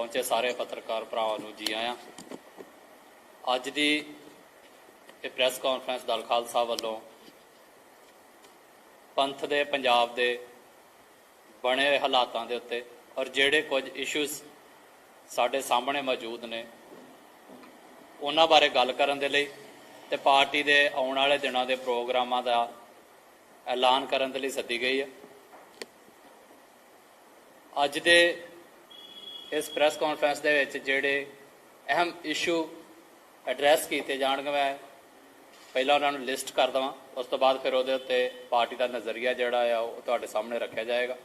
ਪਹੁੰਚੇ ਸਾਰੇ ਪੱਤਰਕਾਰ ਭਰਾਵਾਂ ਨੂੰ ਜੀ ਆਇਆਂ। ਅੱਜ ਦੀ ਇਹ ਪ੍ਰੈਸ ਕਾਨਫਰੰਸ ਦਲ ਖਾਲਸਾ ਵੱਲੋਂ ਪੰਥ ਦੇ, ਪੰਜਾਬ ਦੇ ਬਣੇ ਹੋਏ ਹਾਲਾਤਾਂ ਦੇ ਉੱਤੇ ਔਰ ਜਿਹੜੇ ਕੁਝ ਇਸ਼ੂਜ਼ ਸਾਡੇ ਸਾਹਮਣੇ ਮੌਜੂਦ ਨੇ, ਉਹਨਾਂ ਬਾਰੇ ਗੱਲ ਕਰਨ ਦੇ ਲਈ ਤੇ ਪਾਰਟੀ ਦੇ ਆਉਣ ਵਾਲੇ ਦਿਨਾਂ ਦੇ ਪ੍ਰੋਗਰਾਮਾਂ ਦਾ ਐਲਾਨ ਕਰਨ ਦੇ ਲਈ ਸੱਦੀ ਗਈ ਹੈ। ਅੱਜ ਦੇ ਇਸ ਪ੍ਰੈਸ ਕਾਨਫਰੰਸ ਦੇ ਵਿੱਚ ਜਿਹੜੇ ਅਹਿਮ ਇਸ਼ੂ ਐਡਰੈਸ ਕੀਤੇ ਜਾਣਗੇ, ਮੈਂ ਪਹਿਲਾਂ ਉਹਨਾਂ ਨੂੰ ਲਿਸਟ ਕਰ ਦਵਾਂ, ਉਸ ਤੋਂ ਬਾਅਦ ਫਿਰ ਉਹਦੇ ਉੱਤੇ ਪਾਰਟੀ ਦਾ ਨਜ਼ਰੀਆ ਜਿਹੜਾ ਆ, ਉਹ ਤੁਹਾਡੇ ਸਾਹਮਣੇ ਰੱਖਿਆ ਜਾਏਗਾ।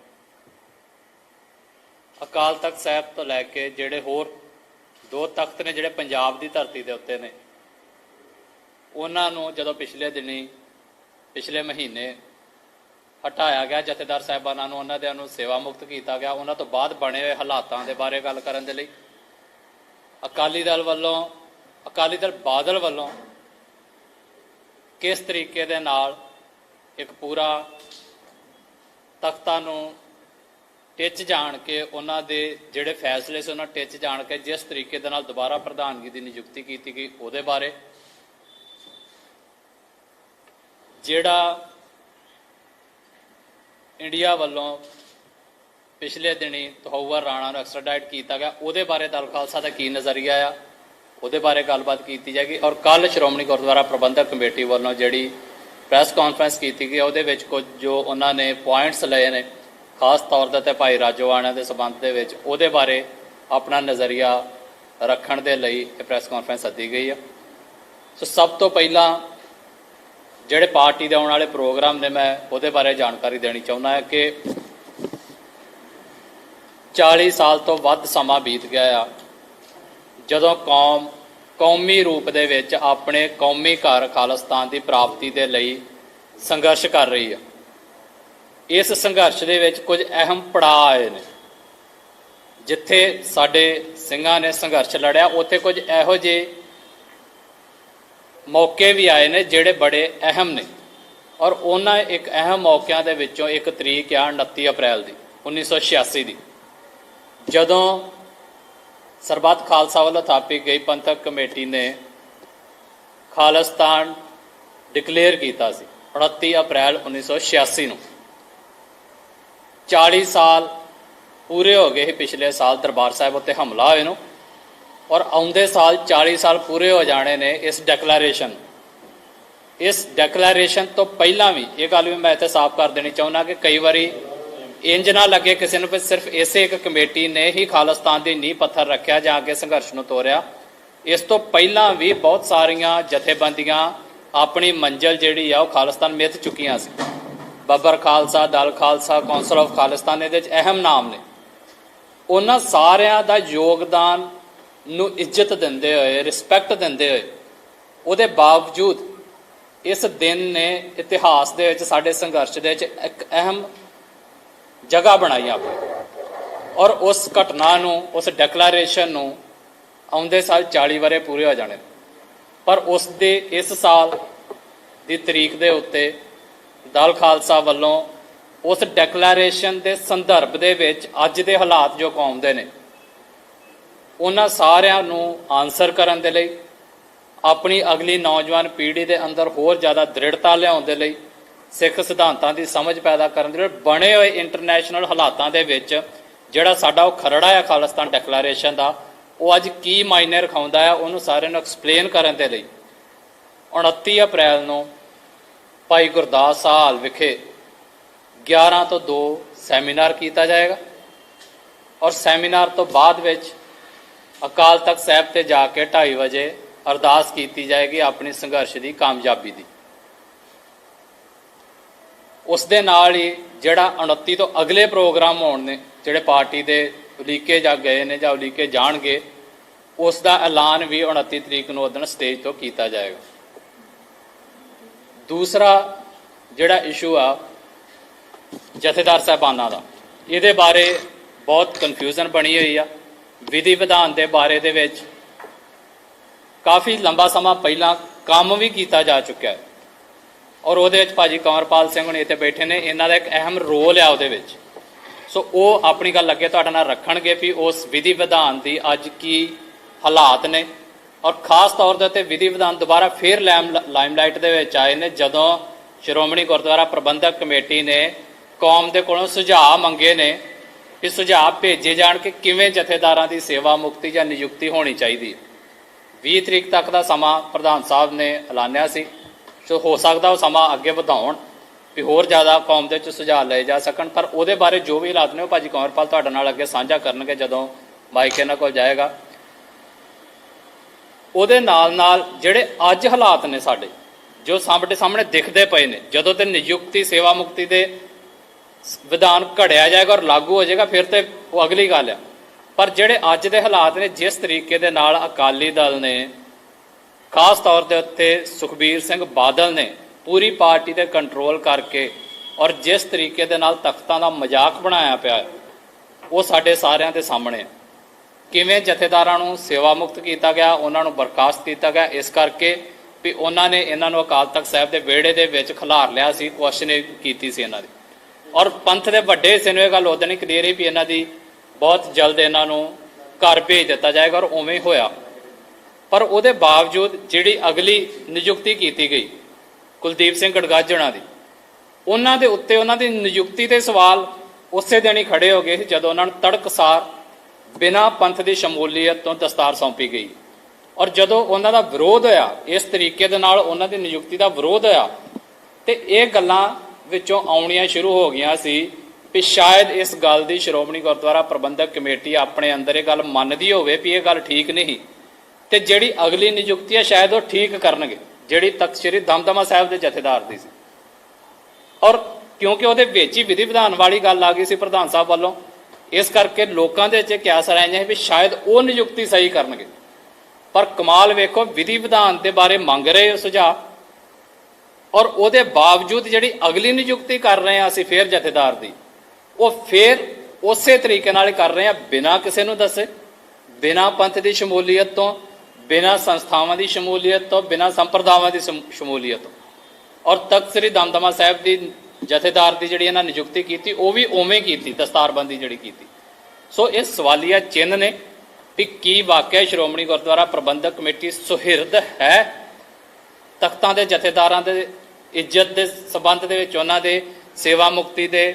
ਅਕਾਲ ਤਖਤ ਸਾਹਿਬ ਤੋਂ ਲੈ ਕੇ ਜਿਹੜੇ ਹੋਰ ਦੋ ਤਖਤ ਨੇ ਜਿਹੜੇ ਪੰਜਾਬ ਦੀ ਧਰਤੀ ਦੇ ਉੱਤੇ ਨੇ, ਉਹਨਾਂ ਨੂੰ ਜਦੋਂ ਪਿਛਲੇ ਦਿਨੀ, ਪਿਛਲੇ ਮਹੀਨੇ ਹਟਾਇਆ ਗਿਆ, ਜਥੇਦਾਰ ਸਾਹਿਬਾਨਾਂ ਨੂੰ, ਉਹਨਾਂ ਦੇ ਨੂੰ ਸੇਵਾ ਮੁਕਤ ਕੀਤਾ ਗਿਆ। ਉਹਨਾਂ ਤੋਂ ਬਾਅਦ ਬਣੇ ਹੋਏ ਹਾਲਾਤਾਂ ਦੇ ਬਾਰੇ ਗੱਲ ਕਰਨ ਦੇ ਲਈ ਅਕਾਲੀ ਦਲ ਵੱਲੋਂ, ਅਕਾਲੀ ਦਲ ਬਾਦਲ ਵੱਲੋਂ ਕਿਸ ਤਰੀਕੇ ਦੇ ਨਾਲ ਇੱਕ ਪੂਰਾ ਤਖਤਾਂ ਨੂੰ ਟਿੱਚ ਜਾਣ ਕੇ ਉਹਨਾਂ ਦੇ ਜਿਹੜੇ ਫੈਸਲੇ ਸੀ, ਉਹਨਾਂ ਟਿੱਚ ਜਾਣ ਕੇ ਜਿਸ ਤਰੀਕੇ ਦੇ ਨਾਲ ਦੁਬਾਰਾ ਪ੍ਰਧਾਨਗੀ ਦੀ ਨਿਯੁਕਤੀ ਕੀਤੀ ਗਈ, ਉਹਦੇ ਬਾਰੇ ਜਿਹੜਾ ਇੰਡੀਆ ਵੱਲੋਂ ਪਿਛਲੇ ਦਿਨੀ ਤਹੌਵਰ ਰਾਣਾ ਨੂੰ ਐਕਸਟ੍ਰਾਡਾਈਟ ਕੀਤਾ ਗਿਆ। ਉਹਦੇ ਬਾਰੇ ਦਲ ਖਾਲਸਾ ਦਾ ਕੀ ਨਜ਼ਰੀਆ ਆ? ਉਹਦੇ ਬਾਰੇ ਗੱਲਬਾਤ ਕੀਤੀ ਜਾਏਗੀ। ਔਰ ਕੱਲ ਸ਼੍ਰੋਮਣੀ ਗੁਰਦੁਆਰਾ ਪ੍ਰਬੰਧਕ ਕਮੇਟੀ ਵੱਲੋਂ ਜਿਹੜੀ ਪ੍ਰੈਸ ਕਾਨਫਰੰਸ ਕੀਤੀ ਗਈ, ਉਹਦੇ ਵਿੱਚ ਕੁਝ ਜੋ ਉਹਨਾਂ ਨੇ ਪੁਆਇੰਟਸ ਲਏ ਨੇ, ਖਾਸ ਤੌਰ ਤੇ ਭਾਈ ਰਾਜੋਆਣਾ ਦੇ ਸਬੰਧ ਦੇ ਵਿੱਚ, ਉਹਦੇ ਬਾਰੇ ਆਪਣਾ ਨਜ਼ਰੀਆ ਰੱਖਣ ਦੇ ਲਈ ਇਹ ਪ੍ਰੈਸ ਕਾਨਫਰੰਸ ਸੱਦੀ ਗਈ ਆ। ਸੋ ਸਭ ਤੋਂ ਪਹਿਲਾਂ ਜਿਹੜੇ ਪਾਰਟੀ ਦੇ ਆਉਣ ਵਾਲੇ ਪ੍ਰੋਗਰਾਮ ਨੇ, ਮੈਂ ਉਹਦੇ ਬਾਰੇ ਜਾਣਕਾਰੀ ਦੇਣੀ ਚਾਹੁੰਦਾ ਹਾਂ ਕਿ 40 ਸਾਲ ਤੋਂ ਵੱਧ ਸਮਾਂ ਬੀਤ ਗਿਆ ਆ। ਜਦੋਂ ਕੌਮ, ਕੌਮੀ ਰੂਪ ਦੇ ਵਿੱਚ ਆਪਣੇ ਕੌਮੀ ਘਰ ਖਾਲਿਸਤਾਨ ਦੀ ਪ੍ਰਾਪਤੀ ਦੇ ਲਈ ਸੰਘਰਸ਼ ਕਰ ਰਹੀ ਆ। ਇਸ ਸੰਘਰਸ਼ ਦੇ ਵਿੱਚ ਕੁਝ ਅਹਿਮ ਪੜਾਅ ਆਏ ਨੇ। ਜਿੱਥੇ ਸਾਡੇ ਸਿੰਘਾਂ ਨੇ ਸੰਘਰਸ਼ ਲੜਿਆ, ਉੱਥੇ ਕੁਝ ਇਹੋ ਜਿਹੇ ਮੌਕੇ ਵੀ ਆਏ ਨੇ ਜਿਹੜੇ ਬੜੇ ਅਹਿਮ ਨੇ। ਔਰ ਉਹਨਾਂ ਇੱਕ ਅਹਿਮ ਮੌਕਿਆਂ ਦੇ ਵਿੱਚੋਂ ਇੱਕ ਤਰੀਕ ਆ 29 ਅਪ੍ਰੈਲ ਦੀ 1986 ਦੀ। ਜਦੋਂ ਸਰਬੱਤ ਖਾਲਸਾ ਵੱਲੋਂ ਥਾਪੀ ਗਈ, ਪੰਥਕ ਕਮੇਟੀ ਨੇ ਖਾਲਸਤਾਨ ਡਿਕਲੇਅਰ ਕੀਤਾ ਸੀ 29 ਅਪ੍ਰੈਲ 1986 ਨੂੰ। 40 ਸਾਲ ਪੂਰੇ ਹੋ ਗਏ ਸੀ, ਪਿਛਲੇ ਸਾਲ ਦਰਬਾਰ ਸਾਹਿਬ ਉੱਤੇ ਹਮਲਾ ਹੋਏ ਨੂੰ। ਔਰ ਆਉਂਦੇ ਸਾਲ 40 ਸਾਲ ਪੂਰੇ ਹੋ ਜਾਣੇ ਨੇ ਇਸ ਡੈਕਲੇਰੇਸ਼ਨ ਇਸ ਡੈਕਲੇਰੇਸ਼ਨ ਤੋਂ ਪਹਿਲਾਂ ਵੀ ਇਹ ਗੱਲ ਵੀ ਮੈਂ ਇੱਥੇ ਸਾਫ਼ ਕਰ ਦੇਣੀ ਚਾਹੁੰਦਾ ਕਿ ਕਈ ਵਾਰੀ ਇੰਜ ਨਾ ਲੱਗੇ ਕਿਸੇ ਨੂੰ ਵੀ ਸਿਰਫ ਇਸੇ ਇੱਕ ਕਮੇਟੀ ਨੇ ਹੀ ਖਾਲਿਸਤਾਨ ਦੀ ਨੀਂਹ ਪੱਥਰ ਰੱਖਿਆ ਜਾਂ ਅੱਗੇ ਸੰਘਰਸ਼ ਨੂੰ ਤੋਰਿਆ। ਇਸ ਤੋਂ ਪਹਿਲਾਂ ਵੀ ਬਹੁਤ ਸਾਰੀਆਂ ਜਥੇਬੰਦੀਆਂ ਆਪਣੀ ਮੰਜ਼ਲ ਜਿਹੜੀ ਆ ਉਹ ਖਾਲਿਸਤਾਨ ਮਿੱਥ ਚੁੱਕੀਆਂ ਸੀ। ਬੱਬਰ ਖਾਲਸਾ, ਦਲ ਖਾਲਸਾ, ਕੌਂਸਲ ਆਫ ਖਾਲਿਸਤਾਨ ਇਹਦੇ ਵਿੱਚ ਅਹਿਮ ਨਾਮ ਨੇ। ਉਹਨਾਂ ਸਾਰਿਆਂ ਦਾ ਯੋਗਦਾਨ ਨੂੰ ਇੱਜ਼ਤ ਦਿੰਦੇ ਹੋਏ ਰਿਸਪੈਕਟ ਦਿੰਦੇ ਹੋਏ, ਉਹਦੇ ਬਾਵਜੂਦ ਇਸ ਦਿਨ ਨੇ ਇਤਿਹਾਸ ਦੇ ਵਿੱਚ, ਸਾਡੇ ਸੰਘਰਸ਼ ਦੇ ਵਿੱਚ ਇੱਕ ਅਹਿਮ ਜਗ੍ਹਾ ਬਣਾਈ ਆਪਣੀ। ਔਰ ਉਸ ਘਟਨਾ ਨੂੰ, ਉਸ ਡੈਕਲੇਰੇਸ਼ਨ ਨੂੰ ਆਉਂਦੇ ਸਾਲ 40 ਵਰੇ ਪੂਰੇ ਹੋ ਜਾਣੇ। ਪਰ ਉਸ ਦੇ ਇਸ ਸਾਲ ਦੀ ਤਰੀਕ ਦੇ ਉੱਤੇ ਦਲ ਖਾਲਸਾ ਵੱਲੋਂ ਉਸ ਡੈਕਲੇਰੇਸ਼ਨ ਦੇ ਸੰਦਰਭ ਦੇ ਵਿੱਚ ਅੱਜ ਦੇ ਹਾਲਾਤ ਜੋ ਕੌਮ ਦੇ ਨੇ ਉਹਨਾਂ ਸਾਰਿਆਂ ਨੂੰ ਆਨਸਰ ਕਰਨ ਦੇ ਲਈ, ਆਪਣੀ ਅਗਲੀ ਨੌਜਵਾਨ ਪੀੜ੍ਹੀ ਦੇ ਅੰਦਰ ਹੋਰ ਜ਼ਿਆਦਾ ਦ੍ਰਿੜਤਾ ਲਿਆਉਣ ਦੇ ਲਈ ਸਿੱਖ ਸਿਧਾਂਤਾਂ ਦੀ ਸਮਝ ਪੈਦਾ ਕਰਨ ਦੇ ਲਈ ਬਣੇ ਹੋਏ ਇੰਟਰਨੈਸ਼ਨਲ ਹਾਲਾਤਾਂ ਦੇ ਵਿੱਚ ਜਿਹੜਾ ਸਾਡਾ ਉਹ ਖਰੜਾ ਹੈ ਖਾਲਿਸਤਾਨ ਡੈਕਲੇਰੇਸ਼ਨ ਦਾ, ਉਹ ਅੱਜ ਕੀ ਮਾਇਨੇ ਰਖਾਉਂਦਾ ਹੈ ਉਹਨੂੰ ਸਾਰਿਆਂ ਨੂੰ ਐਕਸਪਲੇਨ ਕਰਨ ਦੇ ਲਈ। 29 ਅਪ੍ਰੈਲ ਨੂੰ ਭਾਈ ਗੁਰਦਾਸ ਹਾਲ ਵਿਖੇ 11 ਤੋਂ 2 ਸੈਮੀਨਾਰ ਕੀਤਾ ਜਾਏਗਾ ਔਰ ਸੈਮੀਨਾਰ ਤੋਂ ਬਾਅਦ ਵਿੱਚ ਅਕਾਲ ਤਖਤ ਸਾਹਿਬ ਤੇ ਜਾ ਕੇ 2:30 ਵਜੇ ਅਰਦਾਸ ਕੀਤੀ ਜਾਏਗੀ ਆਪਣੀ ਸੰਘਰਸ਼ ਦੀ, ਕਾਮਯਾਬੀ ਦੀ। ਉਸ ਦੇ ਨਾਲ ਹੀ ਜਿਹੜਾ 29 ਤੋਂ ਅਗਲੇ ਪ੍ਰੋਗਰਾਮ ਹੋਣ ਨੇ, ਜਿਹੜੇ ਪਾਰਟੀ ਦੇ ਉਲੀਕੇ ਜਾ ਗਏ ਨੇ ਜਾਂ ਉਲੀਕੇ ਜਾਣਗੇ, ਉਸ ਦਾ ਐਲਾਨ ਵੀ 29 ਤਰੀਕ ਨੂੰ ਉਦੋਂ ਸਟੇਜ ਤੋਂ ਕੀਤਾ ਜਾਏਗਾ। ਦੂਸਰਾ ਜਿਹੜਾ ਇਸ਼ੂ ਆ, ਜਥੇਦਾਰ ਸਾਹਿਬਾਨਾਂ ਦਾ, ਇਹਦੇ ਬਾਰੇ ਬਹੁਤ ਕਨਫਿਊਜ਼ਨ ਬਣੀ ਹੋਈ ਆ। ਵਿਧੀ ਵਿਧਾਨ ਦੇ ਬਾਰੇ ਦੇ ਵਿੱਚ ਕਾਫੀ ਲੰਬਾ ਸਮਾਂ ਪਹਿਲਾਂ ਕੰਮ ਵੀ ਕੀਤਾ ਜਾ ਚੁੱਕਿਆ ਹੈ। ਔਰ ਉਹਦੇ ਵਿੱਚ ਭਾਜੀ ਕੰਵਰਪਾਲ ਸਿੰਘ ਹੁਣ ਇੱਥੇ ਬੈਠੇ ਨੇ, ਇਹਨਾਂ ਦਾ ਇੱਕ ਅਹਿਮ ਰੋਲ ਆ ਉਹਦੇ ਵਿੱਚ। ਸੋ ਉਹ ਆਪਣੀ ਗੱਲ ਅੱਗੇ ਤੁਹਾਡੇ ਨਾਲ ਰੱਖਣਗੇ ਵੀ ਉਸ ਵਿਧੀ ਵਿਧਾਨ ਦੀ ਅੱਜ ਕੀ ਹਾਲਾਤ ਨੇ। ਔਰ ਖਾਸ ਤੌਰ ਦੇ ਉੱਤੇ ਵਿਧੀ ਵਿਧਾਨ ਦੁਬਾਰਾ ਫੇਰ ਲਾਈਮਲਾਈਟ ਦੇ ਵਿੱਚ ਆਏ ਨੇ, ਜਦੋਂ ਸ਼੍ਰੋਮਣੀ ਗੁਰਦੁਆਰਾ ਪ੍ਰਬੰਧਕ ਕਮੇਟੀ ਨੇ ਕੌਮ ਦੇ ਕੋਲੋਂ ਸੁਝਾਅ ਮੰਗੇ ਨੇ ਕਿ ਸੁਝਾਅ ਭੇਜੇ ਜਾਣ ਕਿ ਕਿਵੇਂ ਜਥੇਦਾਰਾਂ ਦੀ ਸੇਵਾ ਮੁਕਤੀ ਜਾਂ ਨਿਯੁਕਤੀ ਹੋਣੀ ਚਾਹੀਦੀ ਹੈ। 20 ਤਰੀਕ ਤੱਕ ਦਾ ਸਮਾਂ ਪ੍ਰਧਾਨ ਸਾਹਿਬ ਨੇ ਐਲਾਨਿਆ ਸੀ। ਸੋ ਹੋ ਸਕਦਾ ਉਹ ਸਮਾਂ ਅੱਗੇ ਵਧਾਉਣ ਵੀ ਹੋਰ ਜ਼ਿਆਦਾ ਕੌਮ ਦੇ ਵਿੱਚ ਸੁਝਾਅ ਲਏ ਜਾ ਸਕਣ। ਪਰ ਉਹਦੇ ਬਾਰੇ ਜੋ ਵੀ ਹਾਲਾਤ ਨੇ ਉਹ ਭਾਜੀ ਕੰਵਰਪਾਲ ਤੁਹਾਡੇ ਨਾਲ ਅੱਗੇ ਸਾਂਝਾ ਕਰਨਗੇ ਜਦੋਂ ਮਾਈਕ ਇਹਨਾਂ ਕੋਲ ਜਾਏਗਾ। ਉਹਦੇ ਨਾਲ ਨਾਲ ਜਿਹੜੇ ਅੱਜ ਹਾਲਾਤ ਨੇ ਸਾਡੇ, ਜੋ ਸਾਹਮਣੇ ਸਾਹਮਣੇ ਦਿਖਦੇ ਪਏ ਨੇ, ਜਦੋਂ ਤੇ ਨਿਯੁਕਤੀ, ਸੇਵਾ ਮੁਕਤੀ ਦੇ ਵਿਧਾਨ ਘੜਿਆ ਜਾਏਗਾ ਔਰ ਲਾਗੂ ਹੋ ਜਾਏਗਾ, ਫਿਰ ਤੇ ਉਹ ਅਗਲੀ ਗੱਲ ਆ। ਪਰ ਜਿਹੜੇ ਅੱਜ ਦੇ ਹਾਲਾਤ ਨੇ, ਜਿਸ ਤਰੀਕੇ ਦੇ ਨਾਲ ਅਕਾਲੀ ਦਲ ਨੇ, ਖਾਸ ਤੌਰ ਦੇ ਉੱਤੇ ਸੁਖਬੀਰ ਸਿੰਘ ਬਾਦਲ ਨੇ ਪੂਰੀ ਪਾਰਟੀ ਦੇ ਕੰਟਰੋਲ ਕਰਕੇ ਔਰ ਜਿਸ ਤਰੀਕੇ ਦੇ ਨਾਲ ਤਖਤਾਂ ਦਾ ਮਜ਼ਾਕ ਬਣਾਇਆ ਪਿਆ, ਉਹ ਸਾਡੇ ਸਾਰਿਆਂ ਦੇ ਸਾਹਮਣੇ ਹੈ ਕਿਵੇਂ ਜਥੇਦਾਰਾਂ ਨੂੰ ਸੇਵਾ ਮੁਕਤ ਕੀਤਾ ਗਿਆ, ਉਹਨਾਂ ਨੂੰ ਬਰਖਾਸਤ ਕੀਤਾ ਗਿਆ, ਇਸ ਕਰਕੇ ਵੀ ਉਹਨਾਂ ਨੇ ਇਹਨਾਂ ਨੂੰ ਅਕਾਲ ਤਖਤ ਸਾਹਿਬ ਦੇ ਵਿਹੜੇ ਦੇ ਵਿੱਚ ਖਿਲਾਰ ਲਿਆ ਸੀ ਕੁਐਸਚਨ ਕੀਤੀ ਸੀ ਇਹਨਾਂ ਦੀ। ਔਰ ਪੰਥ ਦੇ ਵੱਡੇ ਹਿੱਸੇ ਨੂੰ ਇਹ ਗੱਲ ਉਦੋਂ ਹੀ ਕਲੀਅਰ ਹੀ ਵੀ ਇਹਨਾਂ ਦੀ ਬਹੁਤ ਜਲਦ ਇਹਨਾਂ ਨੂੰ ਘਰ ਭੇਜ ਦਿੱਤਾ ਜਾਏਗਾ ਔਰ ਉਵੇਂ ਹੀ ਹੋਇਆ। ਪਰ ਉਹਦੇ ਬਾਵਜੂਦ ਜਿਹੜੀ ਅਗਲੀ ਨਿਯੁਕਤੀ ਕੀਤੀ ਗਈ, ਕੁਲਦੀਪ ਸਿੰਘ ਗੜਗਾਜਣਾ ਦੀ, ਉਹਨਾਂ ਦੇ ਉੱਤੇ ਉਹਨਾਂ ਦੀ ਨਿਯੁਕਤੀ ਤੇ ਸਵਾਲ ਉਸੇ ਦਿਨ ਹੀ ਖੜੇ ਹੋ ਗਏ ਸੀ ਜਦੋਂ ਉਹਨਾਂ ਨੂੰ ਤੜਕਸਾਰ ਬਿਨਾਂ ਪੰਥ ਦੀ ਸ਼ਮੂਲੀਅਤ ਤੋਂ ਦਸਤਾਰ ਸੌਂਪੀ ਗਈ। ਔਰ ਜਦੋਂ ਉਹਨਾਂ ਦਾ ਵਿਰੋਧ ਹੋਇਆ, ਇਸ ਤਰੀਕੇ ਦੇ ਨਾਲ ਉਹਨਾਂ ਦੀ ਨਿਯੁਕਤੀ ਦਾ ਵਿਰੋਧ ਹੋਇਆ, ਤੇ ਇਹ ਗੱਲਾਂ ਵਿੱਚੋਂ ਆਉਣੀਆਂ ਸ਼ੁਰੂ ਹੋ ਗਈਆਂ ਸੀ ਵੀ ਸ਼ਾਇਦ ਇਸ ਗੱਲ ਦੀ ਸ਼੍ਰੋਮਣੀ ਗੁਰਦੁਆਰਾ ਪ੍ਰਬੰਧਕ ਕਮੇਟੀ ਆਪਣੇ ਅੰਦਰ ਇਹ ਗੱਲ ਮੰਨਦੀ ਹੋਵੇ ਵੀ ਇਹ ਗੱਲ ਠੀਕ ਨਹੀਂ। ਤੇ ਜਿਹੜੀ ਅਗਲੀ ਨਿਯੁਕਤੀ ਹੈ ਸ਼ਾਇਦ ਉਹ ਠੀਕ ਕਰਨਗੇ, ਜਿਹੜੀ ਤਖਤ ਸ੍ਰੀ ਦਮਦਮਾ ਸਾਹਿਬ ਦੇ ਜਥੇਦਾਰ ਦੀ ਸੀ। ਔਰ ਕਿਉਂਕਿ ਉਹਦੇ ਵਿੱਚ ਹੀ ਵਿਧੀ ਵਿਧਾਨ ਵਾਲੀ ਗੱਲ ਆ ਗਈ ਸੀ ਪ੍ਰਧਾਨ ਸਾਹਿਬ ਵੱਲੋਂ, ਇਸ ਕਰਕੇ ਲੋਕਾਂ ਦੇ ਵਿੱਚ ਇਹ ਕਿਆਸ ਰਾਈਆਂ ਵੀ ਸ਼ਾਇਦ ਉਹ ਨਿਯੁਕਤੀ ਸਹੀ ਕਰਨਗੇ। ਪਰ ਕਮਾਲ ਵੇਖੋ, ਵਿਧੀ ਵਿਧਾਨ ਦੇ ਬਾਰੇ ਮੰਗ ਰਹੇ ਹੋ ਸੁਝਾਅ ਔਰ ਉਹਦੇ ਬਾਵਜੂਦ ਜਿਹੜੀ ਅਗਲੀ ਨਿਯੁਕਤੀ ਕਰ ਰਹੇ ਆ ਅਸੀਂ ਫੇਰ ਜਥੇਦਾਰ ਦੀ, ਉਹ ਫੇਰ ਉਸੇ ਤਰੀਕੇ ਨਾਲ ਕਰ ਰਹੇ ਆ ਬਿਨਾਂ ਕਿਸੇ ਨੂੰ ਦੱਸੇ, ਬਿਨਾਂ ਪੰਥ ਦੀ ਸ਼ਮੂਲੀਅਤ ਤੋਂ, ਬਿਨਾਂ ਸੰਸਥਾਵਾਂ ਦੀ ਸ਼ਮੂਲੀਅਤ ਤੋਂ, ਬਿਨਾਂ ਸੰਪਰਦਾਵਾਂ ਦੀ ਸ਼ਮ- ਸ਼ਮੂਲੀਅਤ ਤੋਂ। ਔਰ ਤਖਤ ਸ੍ਰੀ ਦਮਦਮਾ ਸਾਹਿਬ ਦੀ ਜਥੇਦਾਰ ਦੀ ਜਿਹੜੀ ਇਹਨਾਂ ਨਿਯੁਕਤੀ ਕੀਤੀ, ਉਹ ਵੀ ਉਵੇਂ ਕੀਤੀ, ਦਸਤਾਰਬੰਦੀ ਜਿਹੜੀ ਕੀਤੀ। ਸੋ ਇਹ ਸਵਾਲੀਆ ਚਿੰਨ੍ਹ ਨੇ ਵੀ ਕੀ ਵਾਕਿਆ ਸ਼੍ਰੋਮਣੀ ਗੁਰਦੁਆਰਾ ਪ੍ਰਬੰਧਕ ਕਮੇਟੀ ਸੁਹਿਰਦ ਹੈ, ਤਖਤਾਂ ਦੇ ਜਥੇਦਾਰਾਂ ਦੇ ਇੱਜ਼ਤ ਦੇ ਸਬੰਧ ਦੇ ਵਿੱਚ, ਉਹਨਾਂ ਦੇ ਸੇਵਾ ਮੁਕਤੀ ਦੇ,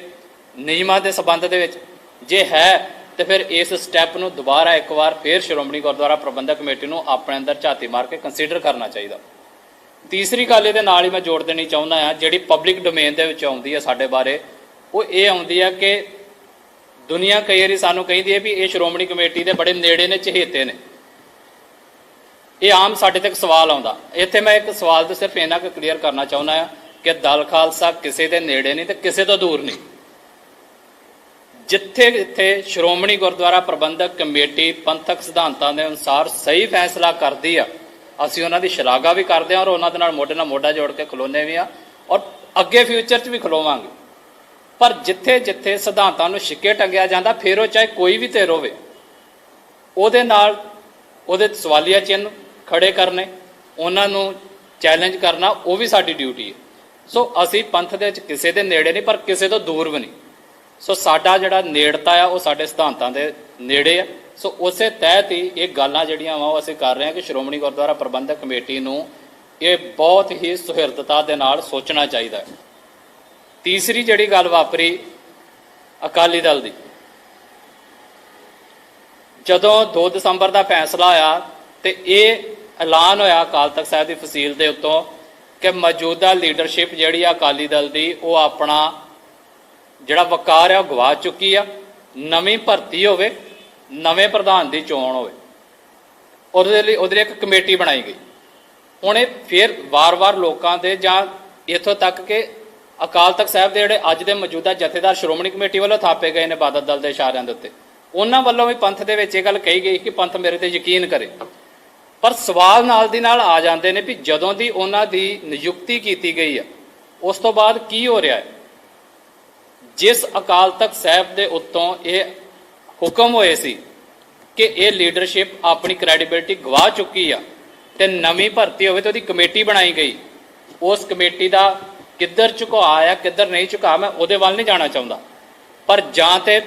ਨਿਯਮਾਂ ਦੇ ਸਬੰਧ ਦੇ ਵਿੱਚ ਜੇ ਹੈ, ਤੇ ਫਿਰ ਇਸ ਸਟੈਪ ਨੂੰ ਦੁਬਾਰਾ ਇੱਕ ਵਾਰ ਫੇਰ ਸ਼੍ਰੋਮਣੀ ਗੁਰਦੁਆਰਾ ਪ੍ਰਬੰਧਕ ਕਮੇਟੀ ਨੂੰ ਆਪਣੇ ਅੰਦਰ ਝਾਤੀ ਮਾਰ ਕੇ ਕੰਸੀਡਰ ਕਰਨਾ ਚਾਹੀਦਾ। ਤੀਸਰੀ ਗੱਲ ਇਹਦੇ ਨਾਲ ਹੀ ਮੈਂ ਜੋੜ ਦੇਣੀ ਚਾਹੁੰਦਾ ਆ ਜਿਹੜੀ ਪਬਲਿਕ ਡੋਮੇਨ ਦੇ ਵਿੱਚ ਆਉਂਦੀ ਹੈ ਸਾਡੇ ਬਾਰੇ, ਉਹ ਇਹ ਆਉਂਦੀ ਹੈ ਕਿ ਦੁਨੀਆ ਕਈ ਵਾਰੀ ਸਾਨੂੰ ਕਹਿੰਦੀ ਹੈ ਵੀ ਇਹ ਸ਼੍ਰੋਮਣੀ ਕਮੇਟੀ ਦੇ ਬੜੇ ਨੇੜੇ ਨੇ, ਚਹੇਤੇ ਨੇ। ਇਹ ਆਮ ਸਾਡੇ ਤੱਕ ਸਵਾਲ ਆਉਂਦਾ। ਇੱਥੇ ਮੈਂ ਇੱਕ ਸਵਾਲ ਤੇ ਸਿਰਫ ਇਹਨਾਂ ਕੁ ਕਲੀਅਰ ਕਰਨਾ ਚਾਹੁੰਦਾ ਹਾਂ ਕਿ ਦਲ ਖਾਲਸਾ ਕਿਸੇ ਦੇ ਨੇੜੇ ਨਹੀਂ ਤੇ ਕਿਸੇ ਤੋਂ ਦੂਰ ਨਹੀਂ। ਜਿੱਥੇ ਜਿੱਥੇ ਸ਼੍ਰੋਮਣੀ ਗੁਰਦੁਆਰਾ ਪ੍ਰਬੰਧਕ ਕਮੇਟੀ ਪੰਥਕ ਸਿਧਾਂਤਾਂ ਦੇ ਅਨੁਸਾਰ ਸਹੀ ਫੈਸਲਾ ਕਰਦੀ ਆ, ਅਸੀਂ ਉਹਨਾਂ ਦੀ ਸ਼ਲਾਘਾ ਵੀ ਕਰਦੇ ਹਾਂ ਔਰ ਉਹਨਾਂ ਦੇ ਨਾਲ ਮੋਢੇ ਨਾਲ ਮੋਢਾ ਜੋੜ ਕੇ ਖਲੋਨੇ ਵੀ ਆ ਔਰ ਅੱਗੇ ਫਿਊਚਰ 'ਚ ਵੀ ਖਲੋਵਾਂਗੇ। ਪਰ ਜਿੱਥੇ ਜਿੱਥੇ ਸਿਧਾਂਤਾਂ ਨੂੰ ਛਿੱਕੇ ਟੰਗਿਆ ਜਾਂਦਾ, ਫਿਰ ਉਹ ਚਾਹੇ ਕੋਈ ਵੀ ਧਿਰ ਹੋਵੇ ਉਹਦੇ ਨਾਲ ਉਹਦੇ ਸਵਾਲੀਆ ਚਿੰਨ੍ਹ ਖੜੇ ਕਰਨੇ, ਉਹਨਾਂ ਨੂੰ ਚੈਲੰਜ ਕਰਨਾ, ਉਹ ਵੀ ਸਾਡੀ ਡਿਊਟੀ ਹੈ। ਸੋ ਅਸੀਂ ਪੰਥ ਦੇ ਵਿੱਚ ਕਿਸੇ ਦੇ ਨੇੜੇ ਨਹੀਂ, ਪਰ ਕਿਸੇ ਤੋਂ ਦੂਰ ਵੀ ਨਹੀਂ। ਸੋ ਸਾਡਾ ਜਿਹੜਾ ਨੇੜਤਾ ਆ, ਉਹ ਸਾਡੇ ਸਿਧਾਂਤਾਂ ਦੇ ਨੇੜੇ ਆ। ਸੋ ਉਸੇ ਤਹਿਤ ਹੀ ਇਹ ਗੱਲਾਂ ਜਿਹੜੀਆਂ ਵਾ, ਉਹ ਅਸੀਂ ਕਰ ਰਹੇ ਹਾਂ ਕਿ ਸ਼੍ਰੋਮਣੀ ਗੁਰਦੁਆਰਾ ਪ੍ਰਬੰਧਕ ਕਮੇਟੀ ਨੂੰ ਇਹ ਬਹੁਤ ਹੀ ਸੁਹਿਰਦਤਾ ਦੇ ਨਾਲ ਸੋਚਣਾ ਚਾਹੀਦਾ ਹੈ। ਤੀਸਰੀ ਜਿਹੜੀ ਗੱਲ ਵਾਪਰੀ ਅਕਾਲੀ ਦਲ ਦੀ, ਜਦੋਂ 2 ਦਸੰਬਰ ਦਾ ਫੈਸਲਾ ਆਇਆ ਤੇ ਇਹ ਐਲਾਨ ਹੋਇਆ ਅਕਾਲ ਤਖਤ ਸਾਹਿਬ ਦੀ ਫਸੀਲ ਦੇ ਉੱਤੋਂ ਕਿ ਮੌਜੂਦਾ ਲੀਡਰਸ਼ਿਪ ਜਿਹੜੀ ਆ ਅਕਾਲੀ ਦਲ ਦੀ, ਉਹ ਆਪਣਾ ਜਿਹੜਾ ਵਕਾਰ ਆ, ਉਹ ਗਵਾ ਚੁੱਕੀ ਆ। ਨਵੀਂ ਭਰਤੀ ਹੋਵੇ, ਨਵੇਂ ਪ੍ਰਧਾਨ ਦੀ ਚੋਣ ਹੋਵੇ। ਉਹਦੇ ਲਈ ਉਹਦੇ ਲਈ ਇੱਕ ਕਮੇਟੀ ਬਣਾਈ ਗਈ। ਹੁਣ ਇਹ ਫਿਰ ਵਾਰ-ਵਾਰ ਲੋਕਾਂ ਦੇ ਜਾਂ ਇੱਥੋਂ ਤੱਕ ਕਿ ਅਕਾਲ ਤਖਤ ਸਾਹਿਬ ਦੇ ਜਿਹੜੇ ਅੱਜ ਦੇ ਮੌਜੂਦਾ ਜਥੇਦਾਰ ਸ਼੍ਰੋਮਣੀ ਕਮੇਟੀ ਵੱਲੋਂ ਥਾਪੇ ਗਏ ਨੇ ਬਾਦਲ ਦਲ ਦੇ ਇਸ਼ਾਰਿਆਂ ਦੇ ਉੱਤੇ। ਉਹਨਾਂ ਵੱਲੋਂ ਵੀ ਪੰਥ ਦੇ ਵਿੱਚ ਇਹ ਗੱਲ ਕਹੀ ਗਈ ਕਿ ਪੰਥ ਮੇਰੇ ਤੇ ਯਕੀਨ ਕਰੇ। ਪਰ ਸਵਾਲ ਨਾਲ ਦੀ ਨਾਲ ਆ ਜਾਂਦੇ ਨੇ ਵੀ ਜਦੋਂ ਦੀ ਉਹਨਾਂ ਦੀ ਨਿਯੁਕਤੀ ਕੀਤੀ ਗਈ ਆ ਉਸ ਤੋਂ ਬਾਅਦ ਕੀ ਹੋ ਰਿਹਾ ਹੈ? ਜਿਸ ਅਕਾਲ ਤਖਤ ਸਾਹਿਬ ਦੇ ਉੱਤੋਂ ਇਹ ਹੁਕਮ ਹੋਏ ਸੀ ਕਿ ਇਹ ਲੀਡਰਸ਼ਿਪ ਆਪਣੀ ਕ੍ਰੈਡੀਬਿਲਟੀ ਗਵਾ ਚੁੱਕੀ ਆ ਤੇ ਨਵੀਂ ਭਰਤੀ ਹੋਵੇ ਤੇ ਉਹਦੀ ਕਮੇਟੀ ਬਣਾਈ ਗਈ। ਉਸ ਕਮੇਟੀ ਦਾ ਕਿੱਧਰ ਝੁਕਾ ਆ ਕਿੱਧਰ ਨਹੀਂ ਝੁਕਾ ਮੈਂ ਉਹਦੇ ਵੱਲ ਨਹੀਂ ਜਾਣਾ ਚਾਹੁੰਦਾ। ਪਰ ਜਾਂ ਤੇ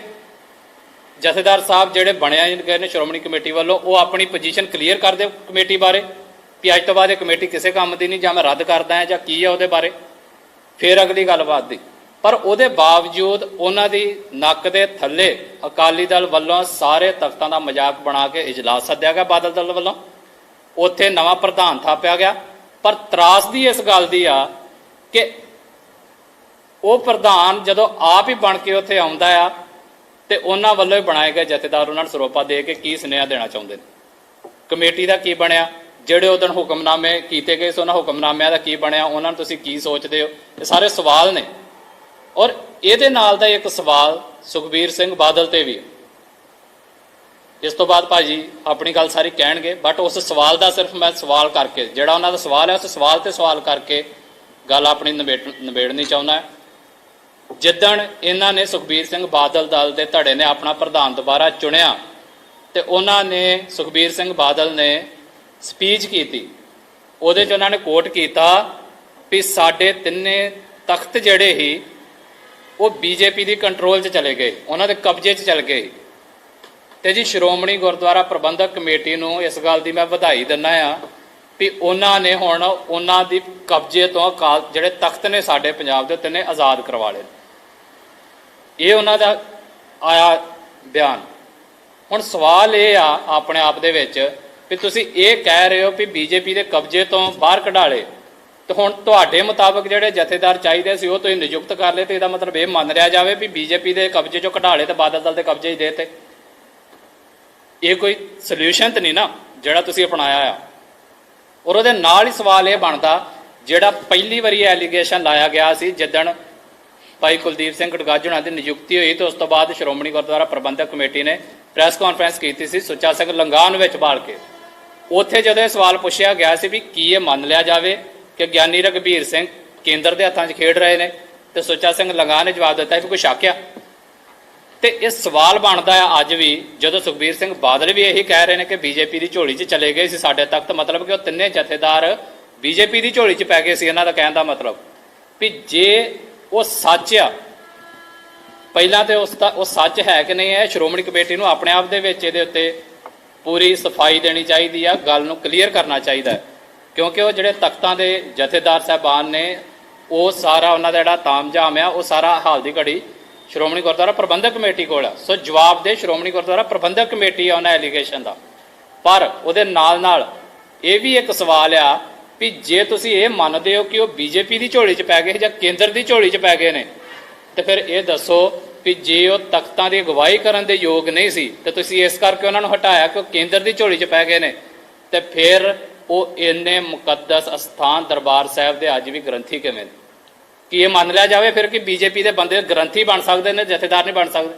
ਜਥੇਦਾਰ ਸਾਹਿਬ ਜਿਹੜੇ ਬਣਿਆ ਗਏ ਨੇ ਸ਼੍ਰੋਮਣੀ ਕਮੇਟੀ ਵੱਲੋਂ, ਉਹ ਆਪਣੀ ਪੋਜੀਸ਼ਨ ਕਲੀਅਰ ਕਰ ਦਿਓ ਕਮੇਟੀ ਬਾਰੇ ਕਿ ਅੱਜ ਤੋਂ ਬਾਅਦ ਇਹ ਕਮੇਟੀ ਕਿਸੇ ਕੰਮ ਦੀ ਨਹੀਂ, ਜਾਂ ਮੈਂ ਰੱਦ ਕਰਦਾ ਹਾਂ ਜਾਂ ਕੀ ਹੈ ਉਹਦੇ ਬਾਰੇ। ਫਿਰ ਅਗਲੀ ਗੱਲਬਾਤ ਦੀ। ਪਰ ਉਹਦੇ ਬਾਵਜੂਦ ਉਹਨਾਂ ਦੀ ਨੱਕ ਦੇ ਥੱਲੇ ਅਕਾਲੀ ਦਲ ਵੱਲੋਂ ਸਾਰੇ ਤਖਤਾਂ ਦਾ ਮਜ਼ਾਕ ਬਣਾ ਕੇ ਇਜਲਾਸ ਸੱਦਿਆ ਗਿਆ ਬਾਦਲ ਦਲ ਵੱਲੋਂ। ਉੱਥੇ ਨਵਾਂ ਪ੍ਰਧਾਨ ਥਾਪਿਆ ਗਿਆ। ਪਰ ਤਰਾਸਦੀ ਇਸ ਗੱਲ ਦੀ ਆ ਕਿ ਉਹ ਪ੍ਰਧਾਨ ਜਦੋਂ ਆਪ ਹੀ ਬਣ ਕੇ ਉੱਥੇ ਆਉਂਦਾ ਆ ਤੇ ਉਹਨਾਂ ਵੱਲੋਂ ਹੀ ਬਣਾਏ ਗਏ ਜਥੇਦਾਰ ਉਹਨਾਂ ਨੂੰ ਸਰੋਪਾ ਦੇ ਕੇ ਕੀ ਸੁਨੇਹਾ ਦੇਣਾ ਚਾਹੁੰਦੇ ਨੇ? ਕਮੇਟੀ ਦਾ ਕੀ ਬਣਿਆ? ਜਿਹੜੇ ਉਦੋਂ ਹੁਕਮਨਾਮੇ ਕੀਤੇ ਗਏ ਸੀ, ਉਹਨਾਂ ਹੁਕਮਨਾਮਿਆਂ ਦਾ ਕੀ ਬਣਿਆ? ਉਹਨਾਂ ਨੂੰ ਤੁਸੀਂ ਕੀ ਸੋਚਦੇ ਹੋ? ਇਹ ਸਾਰੇ ਸਵਾਲ ਨੇ। ਔਰ ਇਹਦੇ ਨਾਲ ਦਾ ਇੱਕ ਸਵਾਲ ਸੁਖਬੀਰ ਸਿੰਘ ਬਾਦਲ ਤੇ ਵੀ ਹੈ। ਇਸ ਤੋਂ ਬਾਅਦ ਭਾਜੀ ਆਪਣੀ ਗੱਲ ਸਾਰੀ ਕਹਿਣਗੇ ਬਟ ਉਸ ਸਵਾਲ ਦਾ ਸਿਰਫ ਮੈਂ ਸਵਾਲ ਕਰਕੇ, ਜਿਹੜਾ ਉਹਨਾਂ ਦਾ ਸਵਾਲ ਹੈ, ਉਸ ਸਵਾਲ ਤੇ ਸਵਾਲ ਕਰਕੇ ਗੱਲ ਆਪਣੀ ਨਿਬੇੜ- ਨਿਬੇੜਨੀ ਚਾਹੁੰਦਾ। ਜਿੱਦਣ ਇਹਨਾਂ ਨੇ ਸੁਖਬੀਰ ਸਿੰਘ ਬਾਦਲ ਦਲ ਦੇ ਧੜੇ ਨੇ ਆਪਣਾ ਪ੍ਰਧਾਨ ਦੁਬਾਰਾ ਚੁਣਿਆ ਤੇ ਉਹਨਾਂ ਨੇ, ਸੁਖਬੀਰ ਸਿੰਘ ਬਾਦਲ ਨੇ ਸਪੀਚ ਕੀਤੀ, ਉਹਦੇ 'ਚ ਉਹਨਾਂ ਨੇ ਕੋਟ ਕੀਤਾ ਵੀ ਸਾਡੇ ਤਿੰਨੇ ਤਖਤ ਜਿਹੜੇ ਹੀ ਉਹ ਬੀਜੇਪੀ ਦੀ ਕੰਟਰੋਲ 'ਚ ਚਲੇ ਗਏ, ਉਹਨਾਂ ਦੇ ਕਬਜ਼ੇ 'ਚ ਚਲੇ ਗਏ। ਤੇ ਜੀ ਸ਼੍ਰੋਮਣੀ ਗੁਰਦੁਆਰਾ ਪ੍ਰਬੰਧਕ ਕਮੇਟੀ ਨੂੰ ਇਸ ਗੱਲ ਦੀ ਮੈਂ ਵਧਾਈ ਦਿੰਦਾ ਆ ਵੀ ਉਹਨਾਂ ਨੇ ਹੁਣ ਉਹਨਾਂ ਦੀ ਕਬਜ਼ੇ ਤੋਂ ਅਕਾਲ ਜਿਹੜੇ ਤਖਤ ਨੇ ਸਾਡੇ ਪੰਜਾਬ ਦੇ ਤਿੰਨੇ ਆਜ਼ਾਦ ਕਰਵਾ ਲਏ ਇਹ ਉਹਨਾਂ ਦਾ ਆਇਆ ਬਿਆਨ। ਹੁਣ ਸਵਾਲ ਇਹ ਆ ਆਪਣੇ ਆਪ ਦੇ ਵਿੱਚ ਵੀ ਤੁਸੀਂ ਇਹ ਕਹਿ ਰਹੇ ਹੋ ਵੀ ਬੀਜੇਪੀ ਦੇ ਕਬਜ਼ੇ ਤੋਂ ਬਾਹਰ ਕਢਾ ਲਏ। ਤੇ ਹੁਣ ਤੁਹਾਡੇ ਮੁਤਾਬਕ ਜਿਹੜੇ ਜਥੇਦਾਰ ਚਾਹੀਦੇ ਸੀ ਉਹ ਤੁਸੀਂ ਨਿਯੁਕਤ ਕਰ ਲਏ ਤੇ ਇਹਦਾ ਮਤਲਬ ਇਹ ਮੰਨ ਲਿਆ ਜਾਵੇ ਵੀ ਬੀਜੇਪੀ ਦੇ ਕਬਜ਼ੇ ਚੋਂ ਕਢਾ ਲਏ ਤੇ ਬਾਦਲ ਦਲ ਦੇ ਕਬਜ਼ੇ 'ਚ ਦੇ ਤੇ। ਇਹ ਕੋਈ ਸੋਲੂਸ਼ਨ ਤਾਂ ਨਹੀਂ ਨਾ ਜਿਹੜਾ ਤੁਸੀਂ ਅਪਣਾਇਆ ਆ। ਔਰ ਉਹਦੇ ਨਾਲ ਹੀ ਸਵਾਲ ਇਹ ਬਣਦਾ, ਜਿਹੜਾ ਪਹਿਲੀ ਵਾਰੀ ਐਲੀਗੇਸ਼ਨ ਲਾਇਆ ਗਿਆ ਸੀ, ਜਿੱਦਣ ਭਾਈ ਕੁਲਦੀਪ ਸਿੰਘ ਗੜਗਾਜਣਾ ਦੀ ਨਿਯੁਕਤੀ ਹੋਈ ਤੇ ਉਸ ਤੋਂ ਬਾਅਦ ਸ਼੍ਰੋਮਣੀ ਗੁਰਦੁਆਰਾ ਪ੍ਰਬੰਧਕ ਕਮੇਟੀ ਨੇ ਪ੍ਰੈਸ ਕਾਨਫਰੰਸ ਕੀਤੀ ਸੀ ਸੁੱਚਾ ਸਿੰਘ ਲੰਗਾਨ ਵਿੱਚ ਬਾਲ ਕੇ। ਉੱਥੇ ਜਦੋਂ ਇਹ ਸਵਾਲ ਪੁੱਛਿਆ ਗਿਆ ਸੀ ਵੀ ਕੀ ਇਹ ਮੰਨ ਲਿਆ ਜਾਵੇ ਕਿ ਗਿਆਨੀ ਰਗਵੀਰ ਸਿੰਘ ਕੇਂਦਰ ਦੇ ਹੱਥਾਂ 'ਚ ਖੇਡ ਰਹੇ ਨੇ, ਤੇ ਸੁੱਚਾ ਸਿੰਘ ਲੰਗਾਨ ਨੇ ਜਵਾਬ ਦਿੱਤਾ ਵੀ ਕੋਈ ਸ਼ੱਕ ਆ। ਤੇ ਇਹ ਸਵਾਲ ਬਣਦਾ ਆ ਅੱਜ ਵੀ, ਜਦੋਂ ਸੁਖਬੀਰ ਸਿੰਘ ਬਾਦਲ ਵੀ ਇਹੀ ਕਹਿ ਰਹੇ ਨੇ ਕਿ ਬੀਜੇਪੀ ਦੀ ਝੋਲੀ 'ਚ ਚਲੇ ਗਏ ਸੀ ਸਾਡੇ ਤਖਤ, ਮਤਲਬ ਕਿ ਉਹ ਤਿੰਨੇ ਜਥੇਦਾਰ ਬੀਜੇਪੀ ਦੀ ਝੋਲੀ 'ਚ ਪੈ ਗਏ ਸੀ, ਇਹਨਾਂ ਦਾ ਕਹਿਣ ਦਾ ਮਤਲਬ। ਵੀ ਜੇ ਉਹ ਸੱਚ ਆ, ਪਹਿਲਾਂ ਤੇ ਉਸ ਦਾ, ਉਹ ਸੱਚ ਹੈ ਕਿ ਨਹੀਂ ਹੈ ਸ਼੍ਰੋਮਣੀ ਕਮੇਟੀ ਨੂੰ ਆਪਣੇ ਆਪ ਦੇ ਵਿੱਚ ਇਹਦੇ ਉੱਤੇ ਪੂਰੀ ਸਫ਼ਾਈ ਦੇਣੀ ਚਾਹੀਦੀ ਆ, ਗੱਲ ਨੂੰ ਕਲੀਅਰ ਕਰਨਾ ਚਾਹੀਦਾ ਕਿਉਂਕਿ ਉਹ ਜਿਹੜੇ ਤਖਤਾਂ ਦੇ ਜਥੇਦਾਰ ਸਾਹਿਬਾਨ ਨੇ, ਉਹ ਸਾਰਾ ਉਹਨਾਂ ਦਾ ਜਿਹੜਾ ਤਾਮਝਾਮ ਆ, ਉਹ ਸਾਰਾ ਹਾਲ ਦੀ ਘੜੀ ਸ਼੍ਰੋਮਣੀ ਗੁਰਦੁਆਰਾ ਪ੍ਰਬੰਧਕ ਕਮੇਟੀ ਕੋਲ ਆ। ਸੋ ਜਵਾਬ ਦੇ ਸ਼੍ਰੋਮਣੀ ਗੁਰਦੁਆਰਾ ਪ੍ਰਬੰਧਕ ਕਮੇਟੀ ਆ ਉਹਨਾਂ ਐਲੀਗੇਸ਼ਨ ਦਾ। ਪਰ ਉਹਦੇ ਨਾਲ ਨਾਲ ਇਹ ਵੀ ਇੱਕ ਸਵਾਲ ਆ ਵੀ ਜੇ ਤੁਸੀਂ ਇਹ ਮੰਨਦੇ ਹੋ ਕਿ ਉਹ ਬੀਜੇਪੀ ਦੀ ਝੋਲੀ 'ਚ ਪੈ ਗਏ ਜਾਂ ਕੇਂਦਰ ਦੀ ਝੋਲੀ 'ਚ ਪੈ ਗਏ ਨੇ, ਤੇ ਫਿਰ ਇਹ ਦੱਸੋ ਵੀ ਜੇ ਉਹ ਤਖਤਾਂ ਦੀ ਅਗਵਾਈ ਕਰਨ ਦੇ ਯੋਗ ਨਹੀਂ ਸੀ, ਤੇ ਤੁਸੀਂ ਇਸ ਕਰਕੇ ਉਹਨਾਂ ਨੂੰ ਹਟਾਇਆ ਕਿ ਉਹ ਕੇਂਦਰ ਦੀ ਝੋਲੀ 'ਚ ਪੈ ਗਏ ਨੇ, ਤੇ ਫਿਰ ਉਹ ਇੰਨੇ ਮੁਕੱਦਸ ਅਸਥਾਨ ਦਰਬਾਰ ਸਾਹਿਬ ਦੇ ਅੱਜ ਵੀ ਗ੍ਰੰਥੀ ਕਿਵੇਂ ਨੇ? ਕਿ ਇਹ ਮੰਨ ਲਿਆ ਜਾਵੇ ਫਿਰ ਕਿ ਬੀਜੇਪੀ ਦੇ ਬੰਦੇ ਗ੍ਰੰਥੀ ਬਣ ਸਕਦੇ ਨੇ, ਜਥੇਦਾਰ ਨਹੀਂ ਬਣ ਸਕਦੇ।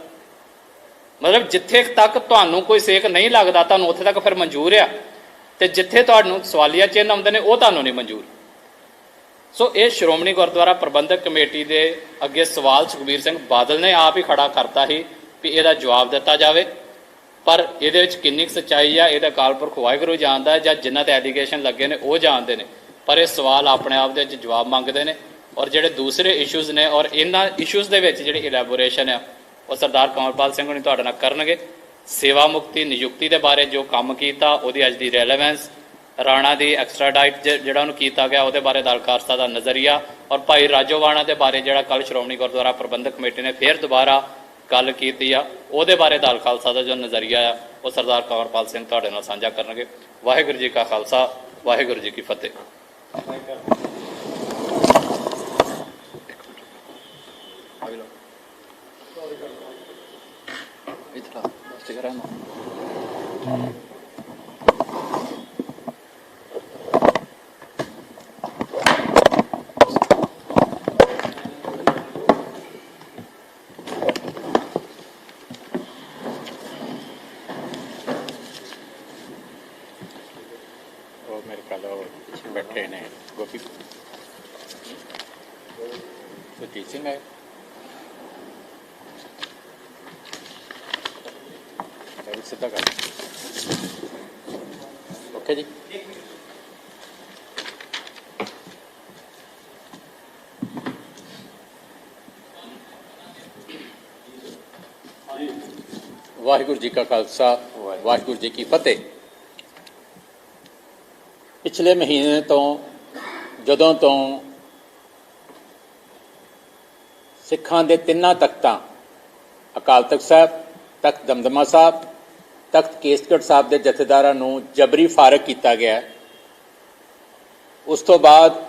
ਮਤਲਬ ਜਿੱਥੇ ਤੱਕ ਤੁਹਾਨੂੰ ਕੋਈ ਸੇਕ ਨਹੀਂ ਲੱਗਦਾ, ਤੁਹਾਨੂੰ ਉੱਥੇ ਤੱਕ ਫਿਰ ਮਨਜ਼ੂਰ ਆ। ਤੇ ਜਿੱਥੇ ਤੁਹਾਨੂੰ ਸਵਾਲੀਆ ਚਿੰਨ੍ਹ ਆਉਂਦੇ ਨੇ, ਉਹ ਤੁਹਾਨੂੰ ਨਹੀਂ ਮਨਜ਼ੂਰ। ਸੋ ਇਹ ਸ਼੍ਰੋਮਣੀ ਗੁਰਦੁਆਰਾ ਪ੍ਰਬੰਧਕ ਕਮੇਟੀ ਦੇ ਅੱਗੇ ਸਵਾਲ ਸੁਖਬੀਰ ਸਿੰਘ ਬਾਦਲ ਨੇ ਆਪ ਹੀ ਖੜਾ ਕਰਤਾ ਸੀ ਵੀ ਇਹਦਾ ਜਵਾਬ ਦਿੱਤਾ ਜਾਵੇ। ਪਰ ਇਹਦੇ ਵਿੱਚ ਕਿੰਨੀ ਕੁ ਸੱਚਾਈ ਆ, ਇਹਦਾ ਕਾਲਪੁਰਖ ਵਾਹਿਗੁਰੂ ਜਾਣਦਾ ਜਾਂ ਜਿਨ੍ਹਾਂ ਤੇ ਐਲੀਗੇਸ਼ਨ ਲੱਗੇ ਨੇ, ਉਹ ਜਾਣਦੇ ਨੇ। ਪਰ ਇਹ ਸਵਾਲ ਆਪਣੇ ਆਪ ਦੇ ਵਿੱਚ ਜਵਾਬ ਮੰਗਦੇ ਨੇ। ਔਰ ਜਿਹੜੇ ਦੂਸਰੇ ਇਸ਼ੂਜ਼ ਨੇ ਔਰ ਇਹਨਾਂ ਇਸ਼ੂਜ਼ ਦੇ ਵਿੱਚ ਜਿਹੜੀ ਇਲੈਬੋਰੇਸ਼ਨ ਆ, ਉਹ ਸਰਦਾਰ ਕਮਲਪਾਲ ਸਿੰਘ ਹੁਣੀ ਤੁਹਾਡੇ ਨਾਲ ਕਰਨਗੇ। ਸੇਵਾ ਮੁਕਤੀ ਨਿਯੁਕਤੀ ਦੇ ਬਾਰੇ ਜੋ ਕੰਮ ਕੀਤਾ, ਉਹਦੀ ਅੱਜ ਦੀ ਰੈਲੇਵੈਂਸ ਰਾਣਾ ਦੀ ਐਕਸਟ੍ਰਾਡਾਈਟ ਜਿਹੜਾ ਉਹਨੂੰ ਕੀਤਾ ਗਿਆ, ਉਹਦੇ ਬਾਰੇ ਦਲ ਖਾਲਸਾ ਦਾ ਨਜ਼ਰੀਆ ਔਰ ਭਾਈ ਰਾਜੋਵਾਣਾ ਦੇ ਬਾਰੇ ਜਿਹੜਾ ਕੱਲ ਸ਼੍ਰੋਮਣੀ ਗੁਰਦੁਆਰਾ ਪ੍ਰਬੰਧਕ ਕਮੇਟੀ ਨੇ ਫੇਰ ਦੁਬਾਰਾ ਗੱਲ ਕੀਤੀ ਆ, ਉਹਦੇ ਬਾਰੇ ਦਲ ਖਾਲਸਾ ਦਾ ਜੋ ਨਜ਼ਰੀਆ ਆ, ਉਹ ਸਰਦਾਰ ਕਮਰਪਾਲ ਸਿੰਘ ਤੁਹਾਡੇ ਨਾਲ ਸਾਂਝਾ ਕਰਨਗੇ। ਵਾਹਿਗੁਰੂ ਜੀ ਕਾ ਖਾਲਸਾ, ਵਾਹਿਗੁਰੂ ਜੀ ਕੀ ਫਤਿਹ ਇਤਲਾ ਸਟਿਕਰ ਹੈ ਨਾ ਉਹ ਮੇਰੇ ਕੋਲ ਉਹ ਬੈਠੇ ਨੇ ਗੋਪੀ ਉਹ ਟੀਚਿੰਗ ਹੈ ਇਹ ਸਿੱਧਾ ਕਰ ਓਕੇ ਜੀ ਵਾਹਿਗੁਰੂ ਜੀ ਕਾ ਖਾਲਸਾ ਵਾਹਿਗੁਰੂ ਜੀ ਕੀ ਫਤਿਹ ਪਿਛਲੇ ਮਹੀਨੇ ਤੋਂ ਜਦੋਂ ਤੋਂ ਸਿੱਖਾਂ ਦੇ ਤਿੰਨਾਂ ਤਖਤਾਂ ਅਕਾਲ ਤਖਤ ਸਾਹਿਬ ਤਖਤ ਦਮਦਮਾ ਸਾਹਿਬ ਤਖਤ ਕੇਸਗੜ੍ਹ ਸਾਹਿਬ ਦੇ ਜਥੇਦਾਰਾਂ ਨੂੰ ਜਬਰੀ ਫਾਰਗ ਕੀਤਾ ਗਿਆ। ਉਸ ਤੋਂ ਬਾਅਦ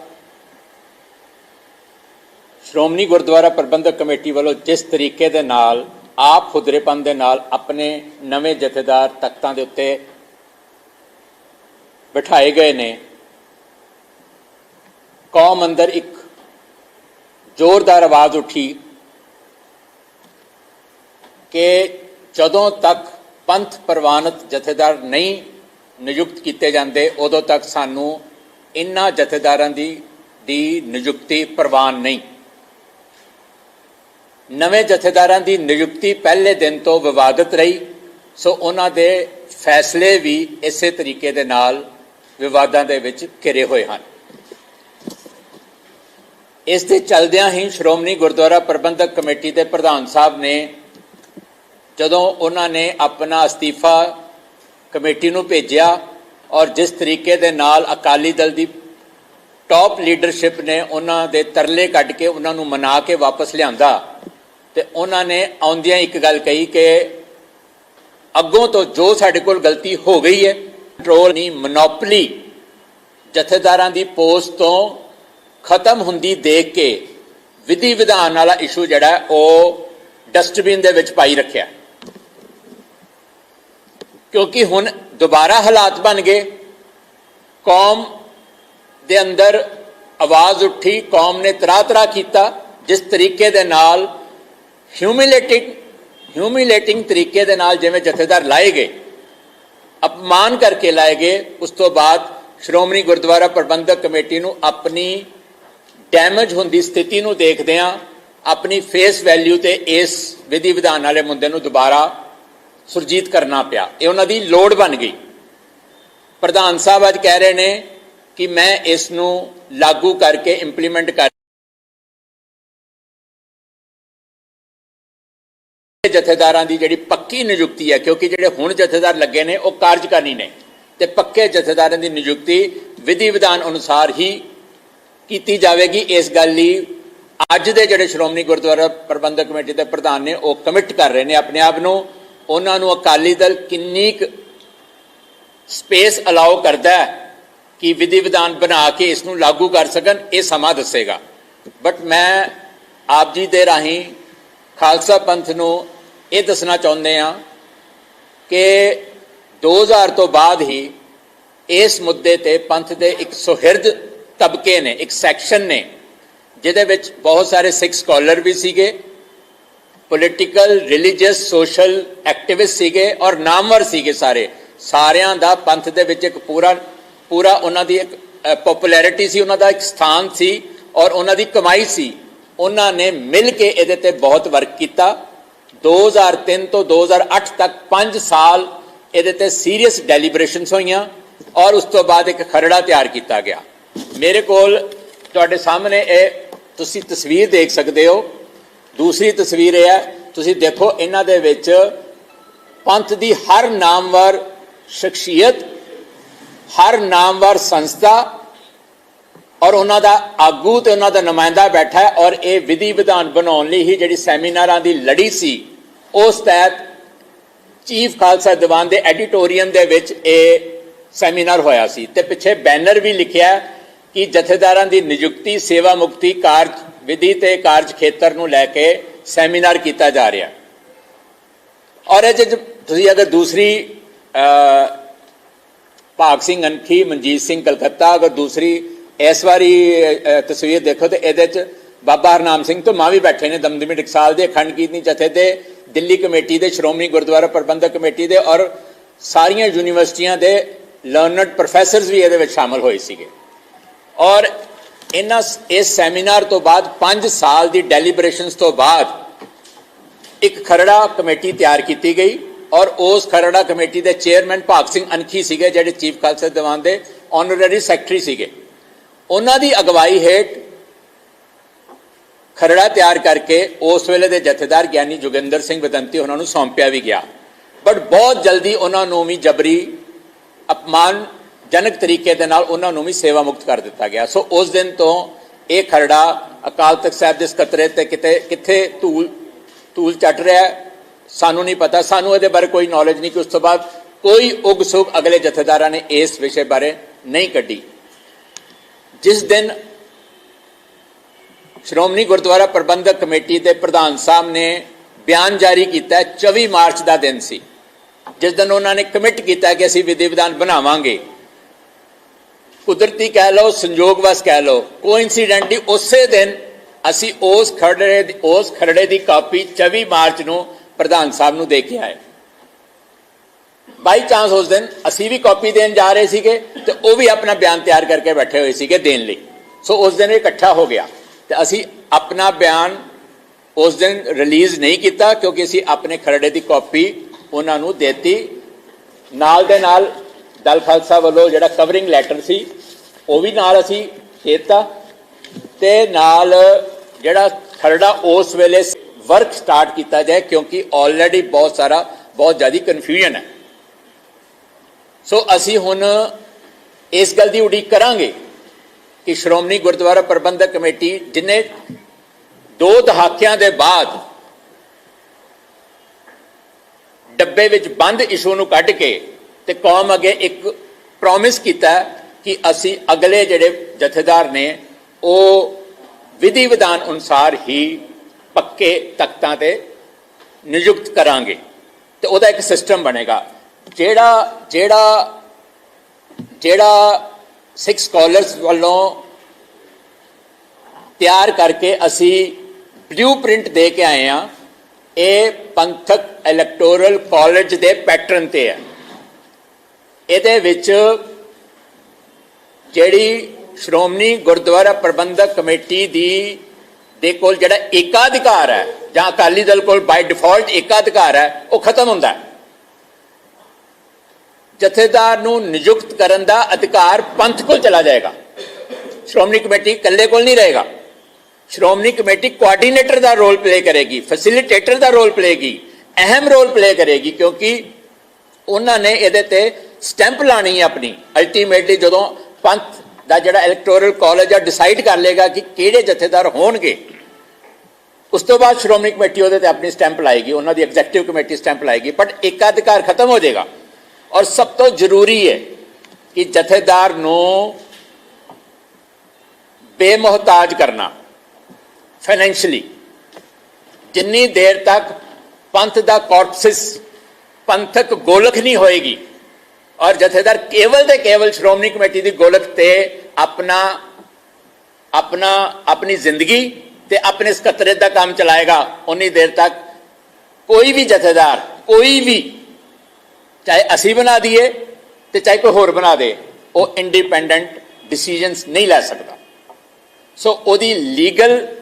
ਸ਼੍ਰੋਮਣੀ ਗੁਰਦੁਆਰਾ ਪ੍ਰਬੰਧਕ ਕਮੇਟੀ ਵੱਲੋਂ ਜਿਸ ਤਰੀਕੇ ਦੇ ਨਾਲ ਆਪ ਖੁਦਰੇਪਨ ਦੇ ਨਾਲ ਆਪਣੇ ਨਵੇਂ ਜਥੇਦਾਰ ਤਖਤਾਂ ਦੇ ਉੱਤੇ ਬਿਠਾਏ ਗਏ ਨੇ। ਕੌਮ ਅੰਦਰ ਇੱਕ ਜ਼ੋਰਦਾਰ ਆਵਾਜ਼ ਉੱਠੀ ਕਿ ਜਦੋਂ ਤੱਕ ਪੰਥ ਪ੍ਰਵਾਨਿਤ ਜਥੇਦਾਰ ਨਹੀਂ ਨਿਯੁਕਤ ਕੀਤੇ ਜਾਂਦੇ, ਉਦੋਂ ਤੱਕ ਸਾਨੂੰ ਇਨ੍ਹਾਂ ਜਥੇਦਾਰਾਂ ਦੀ ਦੀ ਨਿਯੁਕਤੀ ਪ੍ਰਵਾਨ ਨਹੀਂ। ਨਵੇਂ ਜਥੇਦਾਰਾਂ ਦੀ ਨਿਯੁਕਤੀ ਪਹਿਲੇ ਦਿਨ ਤੋਂ ਵਿਵਾਦਤ ਰਹੀ, ਸੋ ਉਹਨਾਂ ਦੇ ਫੈਸਲੇ ਵੀ ਇਸੇ ਤਰੀਕੇ ਦੇ ਨਾਲ ਵਿਵਾਦਾਂ ਦੇ ਵਿੱਚ ਘਿਰੇ ਹੋਏ ਹਨ। ਇਸ ਦੇ ਚਲਦਿਆਂ ਹੀ ਸ਼੍ਰੋਮਣੀ ਗੁਰਦੁਆਰਾ ਪ੍ਰਬੰਧਕ ਕਮੇਟੀ ਦੇ ਪ੍ਰਧਾਨ ਸਾਹਿਬ ਨੇ ਜਦੋਂ ਉਹਨਾਂ ਨੇ ਆਪਣਾ ਅਸਤੀਫਾ ਕਮੇਟੀ ਨੂੰ ਭੇਜਿਆ ਔਰ ਜਿਸ ਤਰੀਕੇ ਦੇ ਨਾਲ ਅਕਾਲੀ ਦਲ ਦੀ ਟਾਪ ਲੀਡਰਸ਼ਿਪ ਨੇ ਉਹਨਾਂ ਦੇ ਤਰਲੇ ਕੱਢ ਕੇ ਉਹਨਾਂ ਨੂੰ ਮਨਾ ਕੇ ਵਾਪਸ ਲਿਆਂਦਾ ਤੇ ਉਹਨਾਂ ਨੇ ਆਉਂਦਿਆਂ ਇੱਕ ਗੱਲ ਕਹੀ ਕਿ ਅੱਗੋਂ ਤੋਂ ਜੋ ਸਾਡੇ ਕੋਲ ਗਲਤੀ ਹੋ ਗਈ ਹੈ ਕੰਟਰੋਲ ਨਹੀਂ ਮੋਨੋਪਲੀ ਜਥੇਦਾਰਾਂ ਦੀ ਪੋਸਟ ਤੋਂ ਖਤਮ ਹੁੰਦੀ ਦੇਖ ਕੇ ਵਿਧੀ ਵਿਧਾਨ ਵਾਲਾ ਇਸ਼ੂ ਜਿਹੜਾ, ਉਹ ਡਸਟਬਿਨ ਦੇ ਵਿੱਚ ਪਾਈ ਰੱਖਿਆ। ਕਿਉਂਕਿ ਹੁਣ ਦੁਬਾਰਾ ਹਾਲਾਤ ਬਣ ਗਏ। ਕੌਮ ਦੇ ਅੰਦਰ ਆਵਾਜ਼ ਉੱਠੀ, ਕੌਮ ਨੇ ਤਰਾ ਤਰਾ ਕੀਤਾ, ਜਿਸ ਤਰੀਕੇ ਦੇ ਨਾਲ ਹਿਊਮਿਲੇਟਿੰਗ ਹਿਊਮਿਲੇਟਿੰਗ ਤਰੀਕੇ ਦੇ ਨਾਲ ਜਿਵੇਂ ਜਥੇਦਾਰ ਲਾਏ ਗਏ, ਅਪਮਾਨ ਕਰਕੇ ਲਾਏ ਗਏ, ਉਸ ਤੋਂ ਬਾਅਦ ਸ਼੍ਰੋਮਣੀ ਗੁਰਦੁਆਰਾ ਪ੍ਰਬੰਧਕ ਕਮੇਟੀ ਨੂੰ ਆਪਣੀ ਡੈਮੇਜ ਹੁੰਦੀ ਸਥਿਤੀ ਨੂੰ ਦੇਖਦਿਆਂ ਆਪਣੀ ਫੇਸ ਵੈਲਿਊ ਤੇ ਇਸ ਵਿਧੀ ਵਿਧਾਨ ਵਾਲੇ ਮੁੱਦੇ ਨੂੰ ਦੁਬਾਰਾ ਸੁਰਜੀਤ ਕਰਨਾ ਪਿਆ। ਇਹ ਉਹਨਾਂ ਦੀ ਲੋੜ ਬਣ ਗਈ। ਪ੍ਰਧਾਨ ਸਾਹਿਬ ਅੱਜ ਕਹਿ ਰਹੇ ਨੇ ਕਿ ਮੈਂ ਇਸ ਨੂੰ ਲਾਗੂ ਕਰਕੇ ਇੰਪਲੀਮੈਂਟ ਕਰ ਜਥੇਦਾਰਾਂ ਦੀ ਜਿਹੜੀ ਪੱਕੀ ਨਿਯੁਕਤੀ ਹੈ, ਕਿਉਂਕਿ ਜਿਹੜੇ ਹੁਣ ਜਥੇਦਾਰ ਲੱਗੇ ਨੇ, ਉਹ ਕਾਰਜਕਾਰੀ ਨੇ। ਤੇ ਪੱਕੇ ਜਥੇਦਾਰਾਂ ਦੀ ਨਿਯੁਕਤੀ ਵਿਧੀ ਵਿਧਾਨ ਅਨੁਸਾਰ ਹੀ ਕੀਤੀ ਜਾਵੇਗੀ। ਇਸ ਗੱਲ ਲਈ ਅੱਜ ਦੇ ਜਿਹੜੇ ਸ਼੍ਰੋਮਣੀ ਗੁਰਦੁਆਰਾ ਪ੍ਰਬੰਧਕ ਕਮੇਟੀ ਦੇ ਪ੍ਰਧਾਨ ਨੇ, ਉਹ ਕਮਿਟ ਕਰ ਰਹੇ ਨੇ ਆਪਣੇ ਆਪ ਨੂੰ। ਉਹਨਾਂ ਨੂੰ ਅਕਾਲੀ ਦਲ ਕਿੰਨੀ ਕੁ ਸਪੇਸ ਅਲਾਉ ਕਰਦਾ ਹੈ ਕਿ ਵਿਧੀ ਵਿਧਾਨ ਬਣਾ ਕੇ ਇਸ ਨੂੰ ਲਾਗੂ ਕਰ ਸਕਣ, ਇਹ ਸਮਾਂ ਦੱਸੇਗਾ। ਬਟ ਮੈਂ ਆਪ ਜੀ ਦੇ ਰਾਹੀਂ ਖਾਲਸਾ ਪੰਥ ਨੂੰ ਇਹ ਦੱਸਣਾ ਚਾਹੁੰਦੇ ਆ ਕਿ 2000 ਤੋਂ ਬਾਅਦ ਹੀ ਇਸ ਮੁੱਦੇ ਤੇ ਪੰਥ ਦੇ ਇੱਕ ਸੁਹਿਰਦ ਤਬਕੇ ਨੇ, ਇੱਕ ਸੈਕਸ਼ਨ ਨੇ, ਜਿਹਦੇ ਵਿੱਚ ਬਹੁਤ ਸਾਰੇ ਸਿੱਖ ਸਕਾਲਰ ਵੀ ਸੀਗੇ ਪੋਲੀਟੀਕਲ ਰਿਲੀਜੀਅਸ ਸੋਸ਼ਲ ਐਕਟਿਵਿਸਟ ਸੀਗੇ ਔਰ ਨਾਮਵਰ ਸੀਗੇ ਸਾਰੇ। ਸਾਰਿਆਂ ਦਾ ਪੰਥ ਦੇ ਵਿੱਚ ਇੱਕ ਪੂਰਾ ਪੂਰਾ ਉਹਨਾਂ ਦੀ ਇੱਕ ਪਪੂਲੈਰਿਟੀ ਸੀ, ਉਹਨਾਂ ਦਾ ਇੱਕ ਸਥਾਨ ਸੀ ਔਰ ਉਹਨਾਂ ਦੀ ਕਮਾਈ ਸੀ। ਉਹਨਾਂ ਨੇ ਮਿਲ ਕੇ ਇਹਦੇ ਤੇ ਬਹੁਤ ਵਰਕ ਕੀਤਾ। 2003 ਤੋਂ 2008 ਤੱਕ 5 ਸਾਲ ਇਹਦੇ ਤੇ ਸੀਰੀਅਸ ਡੈਲੀਬਰੇਸ਼ਨਸ ਹੋਈਆਂ ਔਰ ਉਸ ਤੋਂ ਬਾਅਦ ਇੱਕ ਖਰੜਾ ਤਿਆਰ ਕੀਤਾ ਗਿਆ। ਮੇਰੇ ਕੋਲ ਤੁਹਾਡੇ ਸਾਹਮਣੇ ਇਹ ਤੁਸੀਂ ਤਸਵੀਰ ਦੇਖ ਸਕਦੇ ਹੋ। ਦੂਸਰੀ ਤਸਵੀਰ ਇਹ ਹੈ, ਤੁਸੀਂ ਦੇਖੋ ਇਹਨਾਂ ਦੇ ਵਿੱਚ ਪੰਥ ਦੀ ਹਰ ਨਾਮਵਰ ਸ਼ਖਸੀਅਤ, ਹਰ ਨਾਮਵਰ ਸੰਸਥਾ ਔਰ ਉਹਨਾਂ ਦਾ ਆਗੂ ਤੇ ਉਹਨਾਂ ਦਾ ਨੁਮਾਇੰਦਾ ਬੈਠਾ ਹੈ ਔਰ ਇਹ ਵਿਧੀ ਵਿਧਾਨ ਬਣਾਉਣ ਲਈ ਹੀ ਜਿਹੜੀ ਸੈਮੀਨਾਰਾਂ ਦੀ ਲੜੀ ਸੀ ਉਸ ਤਹਿਤ ਚੀਫ ਖਾਲਸਾ ਦੀਵਾਨ ਦੇ ਐਡੀਟੋਰੀਅਮ ਦੇ ਵਿੱਚ ਇਹ ਸੈਮੀਨਾਰ ਹੋਇਆ ਸੀ ਤੇ ਪਿੱਛੇ ਬੈਨਰ ਵੀ ਲਿਖਿਆ ਕਿ ਜਥੇਦਾਰਾਂ ਦੀ ਨਿਯੁਕਤੀ ਸੇਵਾ ਮੁਕਤੀ ਕਾਰਜ ਵਿਧੀ ਤੇ ਕਾਰਜ ਖੇਤਰ ਨੂੰ ਲੈ ਕੇ ਸੈਮੀਨਾਰ ਕੀਤਾ ਜਾ ਰਿਹਾ। ਔਰ ਇਹ 'ਚ ਤੁਸੀਂ ਅਗਰ ਦੂਸਰੀ ਅ, ਭਾਗ ਸਿੰਘ ਅਨਖੀ ਮਨਜੀਤ ਸਿੰਘ ਕਲਕੱਤਾ ਅਗਰ ਦੂਸਰੀ ਇਸ ਵਾਰੀ ਤਸਵੀਰ ਦੇਖੋ ਤੇ ਇਹਦੇ 'ਚ ਬਾਬਾ ਹਰਨਾਮ ਸਿੰਘ ਤੋਂ ਮਾਂ ਵੀ ਬੈਠੇ ਨੇ ਦਮਦਮੀ ਟਕਸਾਲ ਦੇ ਅਖੰਡ ਕੀਰਤਨੀ ਜਥੇ ਦੇ ਦਿੱਲੀ ਕਮੇਟੀ ਦੇ, ਸ਼੍ਰੋਮਣੀ ਗੁਰਦੁਆਰਾ ਪ੍ਰਬੰਧਕ ਕਮੇਟੀ ਦੇ ਔਰ ਸਾਰੀਆਂ ਯੂਨੀਵਰਸਿਟੀਆਂ ਦੇ ਲਰਨਡ ਪ੍ਰੋਫੈਸਰਸ ਵੀ ਇਹਦੇ ਵਿੱਚ ਸ਼ਾਮਲ ਹੋਏ ਸੀਗੇ। ਔਰ ਇਹਨਾਂ ਇਸ ਸੈਮੀਨਾਰ ਤੋਂ ਬਾਅਦ 5 ਸਾਲ ਦੀ ਡੈਲੀਬਰੇਸ਼ਨਸ ਤੋਂ ਬਾਅਦ ਇੱਕ ਖਰੜਾ ਕਮੇਟੀ ਤਿਆਰ ਕੀਤੀ ਗਈ ਔਰ ਉਸ ਖਰੜਾ ਕਮੇਟੀ ਦੇ ਚੇਅਰਮੈਨ ਭਾਗ ਸਿੰਘ ਅਨਖੀ ਸੀਗੇ, ਜਿਹੜੇ ਚੀਫ ਖਾਲਸਾ ਦੀਵਾਨ ਦੇ ਆਨਰਰੀ ਸੈਕਟਰੀ ਸੀਗੇ। ਉਹਨਾਂ ਦੀ ਅਗਵਾਈ ਹੇਠ ਖਰੜਾ ਤਿਆਰ ਕਰਕੇ ਉਸ ਵੇਲੇ ਦੇ ਜਥੇਦਾਰ ਗਿਆਨੀ ਜੋਗਿੰਦਰ ਸਿੰਘ ਬਦੰਤੀ ਉਹਨਾਂ ਨੂੰ ਸੌਂਪਿਆ ਵੀ ਗਿਆ। ਬਟ ਬਹੁਤ ਜਲਦੀ ਉਹਨਾਂ ਨੂੰ ਵੀ ਜਬਰੀ ਅਪਮਾਨਜਨਕ ਤਰੀਕੇ ਦੇ ਨਾਲ ਉਹਨਾਂ ਨੂੰ ਵੀ ਸੇਵਾ ਮੁਕਤ ਕਰ ਦਿੱਤਾ ਗਿਆ। ਸੋ ਉਸ ਦਿਨ ਤੋਂ ਇਹ ਖਰੜਾ ਅਕਾਲ ਤਖਤ ਸਾਹਿਬ ਦੇ ਸਕੱਤਰੇ ਤੇ ਕਿਤੇ ਕਿੱਥੇ ਧੂਲ ਧੂਲ ਚੱਟ ਰਿਹਾ ਸਾਨੂੰ ਨਹੀਂ ਪਤਾ। ਸਾਨੂੰ ਇਹਦੇ ਬਾਰੇ ਕੋਈ ਨੌਲੇਜ ਨਹੀਂ। ਕਿ ਉਸ ਤੋਂ ਬਾਅਦ ਕੋਈ ਉਗ ਸੁਗ ਅਗਲੇ ਜਥੇਦਾਰਾਂ ਨੇ ਇਸ ਵਿਸ਼ੇ ਬਾਰੇ ਨਹੀਂ ਕੱਢੀ। ਜਿਸ ਦਿਨ ਸ਼੍ਰੋਮਣੀ ਗੁਰਦੁਆਰਾ ਪ੍ਰਬੰਧਕ ਕਮੇਟੀ ਦੇ ਪ੍ਰਧਾਨ ਸਾਹਿਬ ਨੇ ਬਿਆਨ ਜਾਰੀ ਕੀਤਾ ਹੈ, 24 ਮਾਰਚ ਦਾ ਦਿਨ ਸੀ। ਜਿਸ ਦਿਨ ਉਹਨਾਂ ਨੇ ਕਮਿਟ ਕੀਤਾ ਕਿ ਅਸੀਂ ਵਿਧੀ ਵਿਧਾਨ ਬਣਾਵਾਂਗੇ। ਕੁਦਰਤੀ ਕਹਿ ਲਓ ਸੰਜੋਗਵਸ ਕਹਿ ਲਓ ਕੋਇਨਸੀਡੈਂਟਲੀ ਉਸੇ ਦਿਨ ਅਸੀਂ ਉਸ ਖਰੜੇ ਦੀ- ਉਸ ਖਰੜੇ ਦੀ ਕਾਪੀ 24 ਮਾਰਚ ਨੂੰ ਪ੍ਰਧਾਨ ਸਾਹਿਬ ਨੂੰ ਦੇ ਕੇ ਆਏ। ਬਾਈ ਚਾਂਸ ਉਸ ਦਿਨ ਅਸੀਂ ਵੀ ਕਾਪੀ ਦੇਣ ਜਾ ਰਹੇ ਸੀਗੇ ਤੇ ਉਹ ਵੀ ਆਪਣਾ ਬਿਆਨ ਤਿਆਰ ਕਰਕੇ ਬੈਠੇ ਹੋਏ ਸੀਗੇ ਦੇਣ ਲਈ। ਸੋ ਉਸ ਦਿਨ ਇਹ ਇਕੱਠਾ ਹੋ ਗਿਆ ਤੇ ਅਸੀਂ ਆਪਣਾ ਬਿਆਨ ਉਸ ਦਿਨ ਰਿਲੀਜ਼ ਨਹੀਂ ਕੀਤਾ ਕਿਉਂਕਿ ਅਸੀਂ ਆਪਣੇ ਖਰੜੇ ਦੀ ਕਾਪੀ ਉਹਨਾਂ ਨੂੰ ਦੇਤੀ। ਨਾਲ ਦੇ ਨਾਲ ਦਲ ਖਾਲਸਾ ਵੱਲੋਂ ਜਿਹੜਾ ਕਵਰਿੰਗ ਲੈਟਰ ਸੀ, ਉਹ ਵੀ ਨਾਲ ਅਸੀਂ ਦੇਤਾ ਤੇ ਨਾਲ ਜਿਹੜਾ ਖਰੜਾ ਉਸ ਵੇਲੇ ਵਰਕ ਸਟਾਰਟ ਕੀਤਾ ਜਾਏ ਕਿਉਂਕਿ ਆਲਰੇਡੀ ਬਹੁਤ ਸਾਰਾ, ਬਹੁਤ ਜ਼ਿਆਦਾ ਕਨਫਿਊਜ਼ਨ ਹੈ। ਸੋ ਅਸੀਂ ਹੁਣ ਇਸ ਗੱਲ ਦੀ ਉਡੀਕ ਕਰਾਂਗੇ ਕਿ ਸ਼੍ਰੋਮਣੀ ਗੁਰਦੁਆਰਾ ਪ੍ਰਬੰਧਕ ਕਮੇਟੀ ਜਿਨੇ ਦੋ ਦਹਾਕਿਆਂ ਦੇ ਬਾਅਦ ਡੱਬੇ ਵਿੱਚ ਬੰਦ ਇਸ਼ੂ ਨੂੰ ਕੱਢ ਕੇ ਤੇ ਕੌਮ ਅੱਗੇ ਇੱਕ ਪ੍ਰੋਮਿਸ ਕੀਤਾ ਕਿ ਅਸੀਂ ਅਗਲੇ ਜਿਹੜੇ ਜਥੇਦਾਰ ਨੇ, ਉਹ ਵਿਧੀ ਵਿਧਾਨ ਅਨੁਸਾਰ ਹੀ ਪੱਕੇ ਤਖਤਾਂ ਤੇ ਨਿਯੁਕਤ ਕਰਾਂਗੇ ਤੇ ਉਹਦਾ ਇੱਕ ਸਿਸਟਮ ਬਣੇਗਾ। ਜਿਹੜਾ ਜਿਹੜਾ ਜਿਹੜਾ ਸਿੱਖ ਸਕਾਲਰਸ ਵੱਲੋਂ ਤਿਆਰ ਕਰਕੇ ਅਸੀਂ ਬਲੂਪ੍ਰਿੰਟ ਦੇ ਕੇ ਆਏ ਆ ਇਹ ਪੰਥਕ ਇਲੈਕਟੋਰਲ ਕਾਲਜ ਦੇ ਪੈਟਰਨ ਤੇ ਹੈ। ਇਹਦੇ ਵਿੱਚ ਜਿਹੜੀ ਸ਼੍ਰੋਮਣੀ ਗੁਰਦੁਆਰਾ ਪ੍ਰਬੰਧਕ ਕਮੇਟੀ ਦੀ, ਦੇ ਕੋਲ ਜਿਹੜਾ ਏਕਾਧਿਕਾਰ ਹੈ, ਜਾਂ ਅਕਾਲੀ ਦਲ ਕੋਲ ਬਾਈ ਡਿਫਾਲਟ ਏਕਾਧਿਕਾਰ ਹੈ, ਉਹ ਖਤਮ ਹੁੰਦਾ ਹੈ। ਜਥੇਦਾਰ ਨੂੰ ਨਿਯੁਕਤ ਕਰਨ ਦਾ ਅਧਿਕਾਰ ਪੰਥ ਕੋਲ ਚਲਾ ਜਾਏਗਾ। ਸ਼੍ਰੋਮਣੀ ਕਮੇਟੀ ਇਕੱਲੇ ਕੋਲ ਨਹੀਂ ਰਹੇਗਾ। ਸ਼੍ਰੋਮਣੀ ਕਮੇਟੀ ਕੋਆਰਡੀਨੇਟਰ ਦਾ ਰੋਲ ਪਲੇ ਕਰੇਗੀ ਫੈਸਿਲਿਟੇਟਰ ਦਾ ਰੋਲ ਪਲੇਗੀ ਅਹਿਮ ਰੋਲ ਪਲੇ ਕਰੇਗੀ ਕਿਉਂਕਿ ਉਹਨਾਂ ਨੇ ਇਹਦੇ ਤੇ ਸਟੈਂਪ ਲਾਣੀ ਹੈ ਆਪਣੀ। ਅਲਟੀਮੇਟਲੀ ਜਦੋਂ ਪੰਥ ਦਾ ਜਿਹੜਾ ਇਲੈਕਟੋਰਲ ਕਾਲਜ ਆ ਡਿਸਾਈਡ ਕਰ ਲੇਗਾ ਕਿ ਕਿਹੜੇ ਜਥੇਦਾਰ ਹੋਣਗੇ, ਉਸ ਤੋਂ ਬਾਅਦ ਸ਼੍ਰੋਮਣੀ ਕਮੇਟੀ ਉਹਦੇ ਤੇ ਆਪਣੀ ਸਟੈਂਪ ਲਾਏਗੀ, ਉਹਨਾਂ ਦੀ ਐਗਜ਼ੈਕਟਿਵ ਕਮੇਟੀ ਸਟੈਂਪ ਲਾਏਗੀ ਬਟ ਏਕਾਧਿਕਾਰ ਖਤਮ ਹੋ ਜਾਏਗਾ। ਔਰ ਸਭ ਤੋਂ ਜ਼ਰੂਰੀ ਹੈ ਕਿ ਜਥੇਦਾਰ ਨੂੰ ਬੇਮੁਹਤਾਜ ਕਰਨਾ ਫਾਈਨੈਂਸ਼ਲੀ ਜਿੰਨੀ ਦੇਰ ਤੱਕ ਪੰਥ ਦਾ ਕਾਰਪਸਿਸ ਪੰਥਕ ਗੋਲਕ ਨਹੀਂ ਹੋਏਗੀ, ਔਰ ਜਥੇਦਾਰ ਕੇਵਲ ਤੇ ਕੇਵਲ ਸ਼੍ਰੋਮਣੀ ਕਮੇਟੀ ਦੀ ਗੋਲਕ ਤੇ ਆਪਣਾ ਆਪਣਾ, ਆਪਣੀ ਜ਼ਿੰਦਗੀ ਤੇ ਆਪਣੇ ਸਕੱਤਰੇ ਦਾ ਕੰਮ ਚਲਾਏਗਾ ਉਨੀ ਦੇਰ ਤੱਕ ਕੋਈ ਵੀ ਜਥੇਦਾਰ, ਕੋਈ ਵੀ ਚਾਹੇ ਅਸੀਂ ਬਣਾ ਦਈਏ ਤੇ ਚਾਹੇ ਕੋਈ ਹੋਰ ਬਣਾ ਦੇ, ਉਹ ਇੰਡੀਪੈਂਡੈਂਟ ਡਿਸੀਜਨਸ ਨਹੀਂ ਲੈ ਸਕਦਾ। ਸੋ ਉਹਦੀ ਲੀਗਲ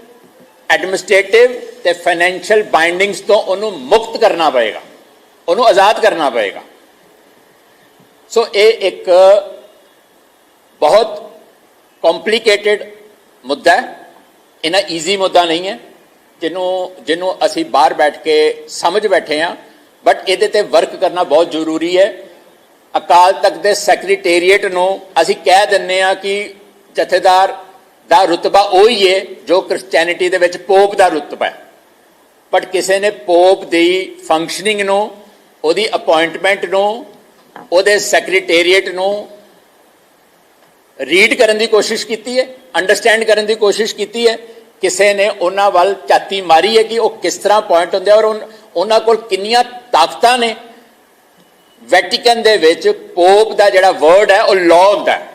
ਐਡਮਿਨਿਸਟ੍ਰੇਟਿਵ ਤੇ ਫਾਈਨੈਂਸ਼ੀਅਲ ਬਾਈਂਡਿੰਗਸ ਤੋਂ ਉਹਨੂੰ ਮੁਕਤ ਕਰਨਾ ਪਏਗਾ। ਉਹਨੂੰ ਆਜ਼ਾਦ ਕਰਨਾ ਪਏਗਾ। ਸੋ ਇਹ ਇੱਕ ਬਹੁਤ ਕੰਪਲਿਕੇਟਿਡ ਮੁੱਦਾ ਹੈ। ਇਹਨਾਂ ਈਜ਼ੀ ਮੁੱਦਾ ਨਹੀਂ ਹੈ, ਜਿਹਨੂੰ ਜਿਹਨੂੰ ਅਸੀਂ ਬਾਹਰ ਬੈਠ ਕੇ ਸਮਝ ਬੈਠੇ ਹਾਂ। ਬਟ ਇਹਦੇ ਤੇ ਵਰਕ ਕਰਨਾ ਬਹੁਤ ਜ਼ਰੂਰੀ ਹੈ। ਅਕਾਲ ਤਖਤ ਦੇ ਸੈਕਟਰੀਏਟ ਨੂੰ ਅਸੀਂ ਕਹਿ ਦਿੰਨੇ ਆ ਕਿ ਜਥੇਦਾਰ ਦਾ ਰੁਤਬਾ ਉਹੀ ਹੈ ਜੋ ਕ੍ਰਿਸਚੀਅਨਿਟੀ ਦੇ ਵਿੱਚ ਪੋਪ ਦਾ ਰੁਤਬਾ ਹੈ। ਬਟ ਕਿਸੇ ਨੇ ਪੋਪ ਦੀ ਫੰਕਸ਼ਨਿੰਗ ਨੂੰ, ਉਹਦੀ ਅਪਾਇੰਟਮੈਂਟ ਨੂੰ, ਉਹਦੇ ਸੈਕਟਰੀਏਟ ਨੂੰ ਰੀਡ ਕਰਨ ਦੀ ਕੋਸ਼ਿਸ਼ ਕੀਤੀ ਹੈ ਅੰਡਰਸਟੈਂਡ ਕਰਨ ਦੀ ਕੋਸ਼ਿਸ਼ ਕੀਤੀ ਹੈ। ਕਿਸੇ ਨੇ ਉਹਨਾਂ ਵੱਲ ਝਾਤੀ ਮਾਰੀ ਹੈ ਕਿ ਉਹ ਕਿਸ ਤਰ੍ਹਾਂ ਪੁਆਇੰਟ ਹੁੰਦੇ ਆ ਔਰ ਉਨ- ਉਹਨਾਂ ਕੋਲ ਕਿੰਨੀਆਂ ਤਾਕਤਾਂ ਨੇ? ਵੈਟੀਕਨ ਦੇ ਵਿੱਚ ਪੋਪ ਦਾ ਜਿਹੜਾ ਵਰਡ ਹੈ ਉਹ ਲਾਅ ਹੁੰਦਾ ਹੈ।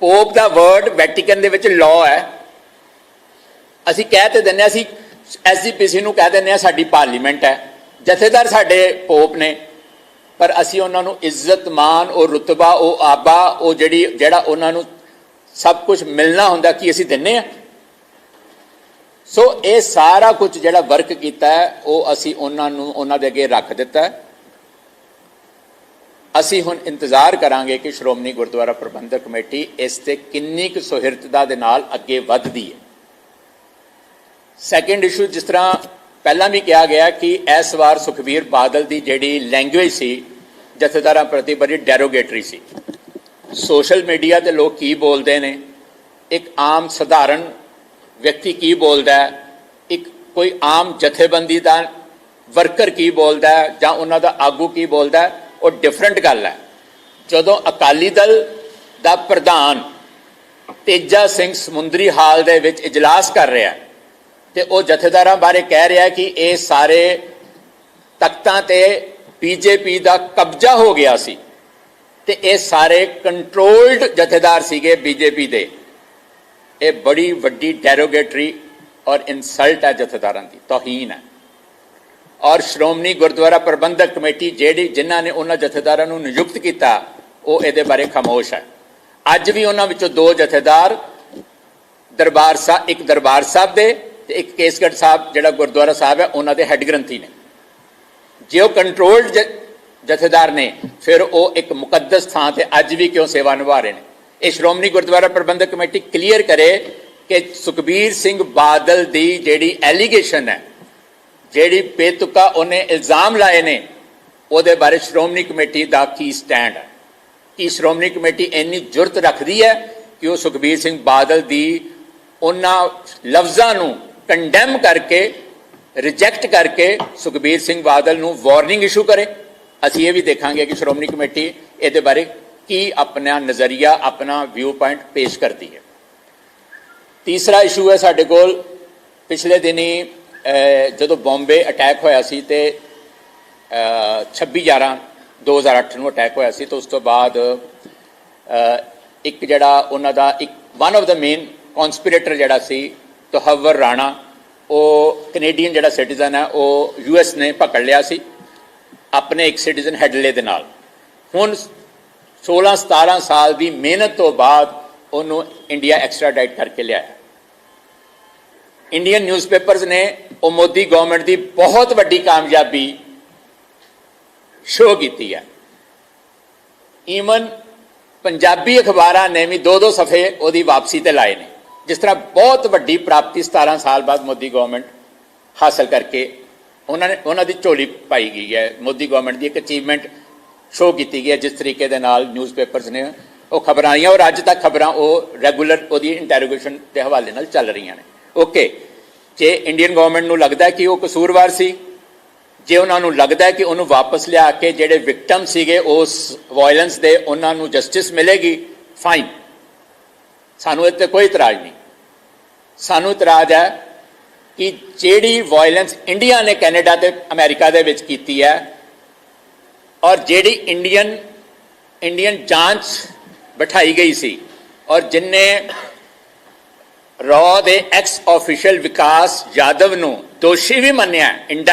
ਪੋਪ ਦਾ ਵਰਡ ਵੈਟੀਕਨ ਦੇ ਵਿੱਚ ਲਾਅ ਹੈ। ਅਸੀਂ ਕਹਿ ਤੇ ਦਿੰਨੇ ਹਾਂ, ਅਸੀਂ ਐਸਜੀਪੀਸੀ ਨੂੰ ਕਹਿ ਦਿੰਨੇ ਆ ਸਾਡੀ ਪਾਰਲੀਮੈਂਟ ਹੈ। ਜਥੇਦਾਰ ਸਾਡੇ ਪੋਪ ਨੇ ਪਰ ਅਸੀਂ ਉਹਨਾਂ ਨੂੰ ਇੱਜ਼ਤ ਮਾਨ ਉਹ ਰੁਤਬਾ ਉਹ ਆਬਾ ਉਹ ਜਿਹੜੀ ਜਿਹੜਾ ਉਹਨਾਂ ਨੂੰ ਸਭ ਕੁਝ ਮਿਲਣਾ ਹੁੰਦਾ ਕੀ ਅਸੀਂ ਦਿੰਨੇ ਆ ਸੋ ਇਹ ਸਾਰਾ ਕੁਝ ਜਿਹੜਾ ਵਰਕ ਕੀਤਾ ਉਹ ਅਸੀਂ ਉਹਨਾਂ ਨੂੰ, ਉਹਨਾਂ ਦੇ ਅੱਗੇ ਰੱਖ ਦਿੱਤਾ ਅਸੀਂ ਹੁਣ ਇੰਤਜ਼ਾਰ ਕਰਾਂਗੇ ਕਿ ਸ਼੍ਰੋਮਣੀ ਗੁਰਦੁਆਰਾ ਪ੍ਰਬੰਧਕ ਕਮੇਟੀ ਇਸ ਤੇ ਕਿੰਨੀ ਕੁ ਸੁਹਿਰਦਤਾ ਦੇ ਨਾਲ ਅੱਗੇ ਵੱਧਦੀ ਹੈ। ਸੈਕੰਡ ਇਸ਼ੂ ਜਿਸ ਤਰ੍ਹਾਂ ਪਹਿਲਾਂ ਵੀ ਕਿਹਾ ਗਿਆ ਕਿ ਇਸ ਵਾਰ ਸੁਖਬੀਰ ਬਾਦਲ ਦੀ ਜਿਹੜੀ ਲੈਂਗੁਏਜ ਸੀ, ਜਥੇਦਾਰਾਂ ਪ੍ਰਤੀ ਬੜੀ ਡੈਰੋਗੇਟਰੀ ਸੀ। ਸੋਸ਼ਲ ਮੀਡੀਆ ਤੇ ਲੋਕ ਕੀ ਬੋਲਦੇ ਨੇ? ਇੱਕ ਆਮ ਸਧਾਰਨ ਵਿਅਕਤੀ ਕੀ ਬੋਲਦਾ ਹੈ? ਇੱਕ ਕੋਈ ਆਮ ਜਥੇਬੰਦੀ ਦਾ ਵਰਕਰ ਕੀ ਬੋਲਦਾ ਹੈ ਜਾਂ ਉਹਨਾਂ ਦਾ ਆਗੂ ਕੀ ਬੋਲਦਾ ਹੈ? ਉਹ ਡਿਫਰੈਂਟ ਗੱਲ ਹੈ। ਜਦੋਂ ਅਕਾਲੀ ਦਲ ਦਾ ਪ੍ਰਧਾਨ ਤੇਜਾ ਸਿੰਘ ਸਮੁੰਦਰੀ ਹਾਲ ਦੇ ਵਿੱਚ ਇਜਲਾਸ ਕਰ ਰਿਹਾ ਹੈ ਤੇ ਉਹ ਜਥੇਦਾਰਾਂ ਬਾਰੇ ਕਹਿ ਰਿਹਾ ਕਿ ਇਹ ਸਾਰੇ ਤਖਤਾਂ ਤੇ ਬੀਜੇਪੀ ਦਾ ਕਬਜ਼ਾ ਹੋ ਗਿਆ ਸੀ ਤੇ ਇਹ ਸਾਰੇ ਕੰਟਰੋਲਡ ਜਥੇਦਾਰ ਸੀਗੇ ਬੀਜੇਪੀ ਦੇ। ਇਹ ਬੜੀ ਵੱਡੀ ਡੈਰੋਗੇਟਰੀ ਔਰ ਇਨਸਲਟ ਹੈ ਜਥੇਦਾਰਾਂ ਦੀ, ਤੋਹੀਨ ਹੈ ਔਰ ਸ਼੍ਰੋਮਣੀ ਗੁਰਦੁਆਰਾ ਪ੍ਰਬੰਧਕ ਕਮੇਟੀ ਜਿਹੜੀ ਜਿਨ੍ਹਾਂ ਨੇ ਉਹਨਾਂ ਜਥੇਦਾਰਾਂ ਨੂੰ ਨਿਯੁਕਤ ਕੀਤਾ, ਉਹ ਇਹਦੇ ਬਾਰੇ ਖਾਮੋਸ਼ ਹੈ ਅੱਜ ਵੀ ਉਹਨਾਂ ਵਿੱਚੋਂ ਦੋ ਜਥੇਦਾਰ ਦਰਬਾਰ ਸਾਹਿਬ ਇੱਕ ਦਰਬਾਰ ਸਾਹਿਬ ਦੇ ਤੇ ਇੱਕ ਕੇਸਗੜ੍ਹ ਸਾਹਿਬ, ਜਿਹੜਾ ਗੁਰਦੁਆਰਾ ਸਾਹਿਬ ਹੈ, ਉਹਨਾਂ ਦੇ ਹੈੱਡ ਗ੍ਰੰਥੀ ਨੇ। ਜੇ ਉਹ ਕੰਟਰੋਲਡ ਜਥੇਦਾਰ ਨੇ, ਫਿਰ ਉਹ ਇੱਕ ਮੁਕੱਦਸ ਥਾਂ ਤੇ ਅੱਜ ਵੀ ਕਿਉਂ ਸੇਵਾ ਨਿਭਾ ਰਹੇ ਨੇ? ਇਹ ਸ਼੍ਰੋਮਣੀ ਗੁਰਦੁਆਰਾ ਪ੍ਰਬੰਧਕ ਕਮੇਟੀ ਕਲੀਅਰ ਕਰੇ ਕਿ ਸੁਖਬੀਰ ਸਿੰਘ ਬਾਦਲ ਦੀ ਜਿਹੜੀ ਐਲੀਗੇਸ਼ਨ ਹੈ, ਜਿਹੜੀ ਬੇਤੁਕਾ ਉਹਨੇ ਇਲਜ਼ਾਮ ਲਾਏ ਨੇ, ਉਹਦੇ ਬਾਰੇ ਸ਼੍ਰੋਮਣੀ ਕਮੇਟੀ ਦਾ ਕੀ ਸਟੈਂਡ ਹੈ? ਕੀ ਸ਼੍ਰੋਮਣੀ ਕਮੇਟੀ ਇੰਨੀ ਜੁਰਤ ਰੱਖਦੀ ਹੈ ਕਿ ਉਹ ਸੁਖਬੀਰ ਸਿੰਘ ਬਾਦਲ ਦੀ ਉਹਨਾਂ ਲਫ਼ਜ਼ਾਂ ਨੂੰ ਕੰਡੈਮ ਕਰਕੇ ਰਿਜੈਕਟ ਕਰਕੇ ਸੁਖਬੀਰ ਸਿੰਘ ਬਾਦਲ ਨੂੰ ਵਾਰਨਿੰਗ ਇਸ਼ੂ ਕਰੇ। ਅਸੀਂ ਇਹ ਵੀ ਦੇਖਾਂਗੇ ਕਿ ਸ਼੍ਰੋਮਣੀ ਕਮੇਟੀ ਇਹਦੇ ਬਾਰੇ ਕੀ ਆਪਣਾ ਨਜ਼ਰੀਆ ਆਪਣਾ ਵਿਊ ਪੁਆਇੰਟ ਪੇਸ਼ ਕਰਦੀ ਹੈ। ਤੀਸਰਾ ਇਸ਼ੂ ਹੈ ਸਾਡੇ ਕੋਲ ਪਿਛਲੇ ਦਿਨੀ ਜਦੋਂ ਬੰਬੇ ਅਟੈਕ ਹੋਇਆ ਸੀ ਤੇ ਅਹ, 26 11 2008 ਨੂੰ ਅਟੈਕ ਹੋਇਆ ਸੀ ਤਾਂ ਉਸ ਤੋਂ ਬਾਅਦ ਇੱਕ ਜਿਹੜਾ ਉਹਨਾਂ ਦਾ ਇੱਕ ਵਨ ਆਫ ਦਾ ਮੇਨ ਕਨਸਪੀਰੇਟਰ ਜਿਹੜਾ ਸੀ ਤਹਵਰ ਰਾਣਾ ਉਹ ਕੈਨੇਡੀਅਨ ਜਿਹੜਾ ਸਿਟੀਜ਼ਨ ਹੈ ਉਹ ਯੂਐਸ ਨੇ ਪਕੜ ਲਿਆ ਸੀ ਆਪਣੇ ਇੱਕ ਸਿਟੀਜ਼ਨ ਹੈਡਲੇ ਦੇ ਨਾਲ। ਹੁਣ 16 17 ਸਾਲ ਦੀ ਮਿਹਨਤ ਤੋਂ ਬਾਅਦ ਉਹਨੂੰ ਇੰਡੀਆ ਐਕਸਟ੍ਰਾਡਾਈਟ ਕਰਕੇ ਲਿਆਇਆ। ਇੰਡੀਅਨ ਨਿਊਜ਼ਪੇਪਰਸ ਨੇ ਉਹ ਮੋਦੀ ਗਵਰਨਮੈਂਟ ਦੀ ਬਹੁਤ ਵੱਡੀ ਕਾਮਯਾਬੀ ਸ਼ੋਅ ਕੀਤੀ ਹੈ। ਈਵਨ ਪੰਜਾਬੀ ਅਖਬਾਰਾਂ ਨੇ ਵੀ ਦੋ ਦੋ ਸਫੇ ਉਹਦੀ ਵਾਪਸੀ ਤੇ ਲਾਏ ਨੇ। ਜਿਸ ਤਰ੍ਹਾਂ ਬਹੁਤ ਵੱਡੀ ਪ੍ਰਾਪਤੀ 17 ਸਾਲ ਬਾਅਦ ਮੋਦੀ ਗਵਰਨਮੈਂਟ ਹਾਸਲ ਕਰਕੇ ਉਹਨਾਂ ਨੇ ਉਹਨਾਂ ਦੀ ਝੋਲੀ ਪਾਈ ਗਈ ਹੈ। ਮੋਦੀ ਗਵਰਨਮੈਂਟ ਦੀ ਇੱਕ ਅਚੀਵਮੈਂਟ ਸ਼ੋਅ ਕੀਤੀ ਗਈ ਹੈ, ਜਿਸ ਤਰੀਕੇ ਦੇ ਨਾਲ ਨਿਊਜ਼ਪੇਪਰਸ ਨੇ ਉਹ ਖਬਰਾਂ ਆਈਆਂ ਔਰ ਅੱਜ ਤੱਕ ਖਬਰਾਂ ਉਹ ਰੈਗੂਲਰ ਉਹਦੀ ਇੰਟਰੋਗੇਸ਼ਨ ਦੇ ਹਵਾਲੇ ਨਾਲ ਚੱਲ ਰਹੀਆਂ ਨੇ। ਓਕੇ ਜੇ ਇੰਡੀਅਨ ਗਵਰਨਮੈਂਟ ਨੂੰ ਲੱਗਦਾ ਕਿ ਉਹ ਕਸੂਰਵਾਰ ਸੀ, ਜੇ ਉਹਨਾਂ ਨੂੰ ਲੱਗਦਾ ਕਿ ਉਹਨੂੰ ਵਾਪਸ ਲਿਆ ਕੇ ਜਿਹੜੇ ਵਿਕਟਮ ਸੀਗੇ, ਉਸ ਵਾਇਲੈਂਸ ਦੇ ਉਹਨਾਂ ਨੂੰ ਜਸਟਿਸ ਮਿਲੇਗੀ ਫਾਈਨ ਸਾਨੂੰ ਇਹ ਤੇ ਕੋਈ ਇਤਰਾਜ਼ ਨਹੀਂ। ਸਾਨੂੰ ਇਤਰਾਜ਼ ਹੈ ਕਿ ਜਿਹੜੀ ਵਾਇਲੈਂਸ ਇੰਡੀਆ ਨੇ ਕੈਨੇਡਾ ਤੇ ਅਮਰੀਕਾ ਦੇ ਵਿੱਚ ਕੀਤੀ ਹੈ ਔਰ ਜਿਹੜੀ ਇੰਡੀਅਨ ਇੰਡੀਅਨ ਜਾਂਚ ਬਿਠਾਈ ਗਈ ਸੀ ਔਰ ਜਿਨਨੇ ਰੌ ਦੇ ਐਕਸ ਆਫੀਸ਼ੀਅਲ ਵਿਕਾਸ ਯਾਦਵ ਨੂੰ ਦੋਸ਼ੀ ਵੀ ਮੰਨਿਆ ਇੰਡਾ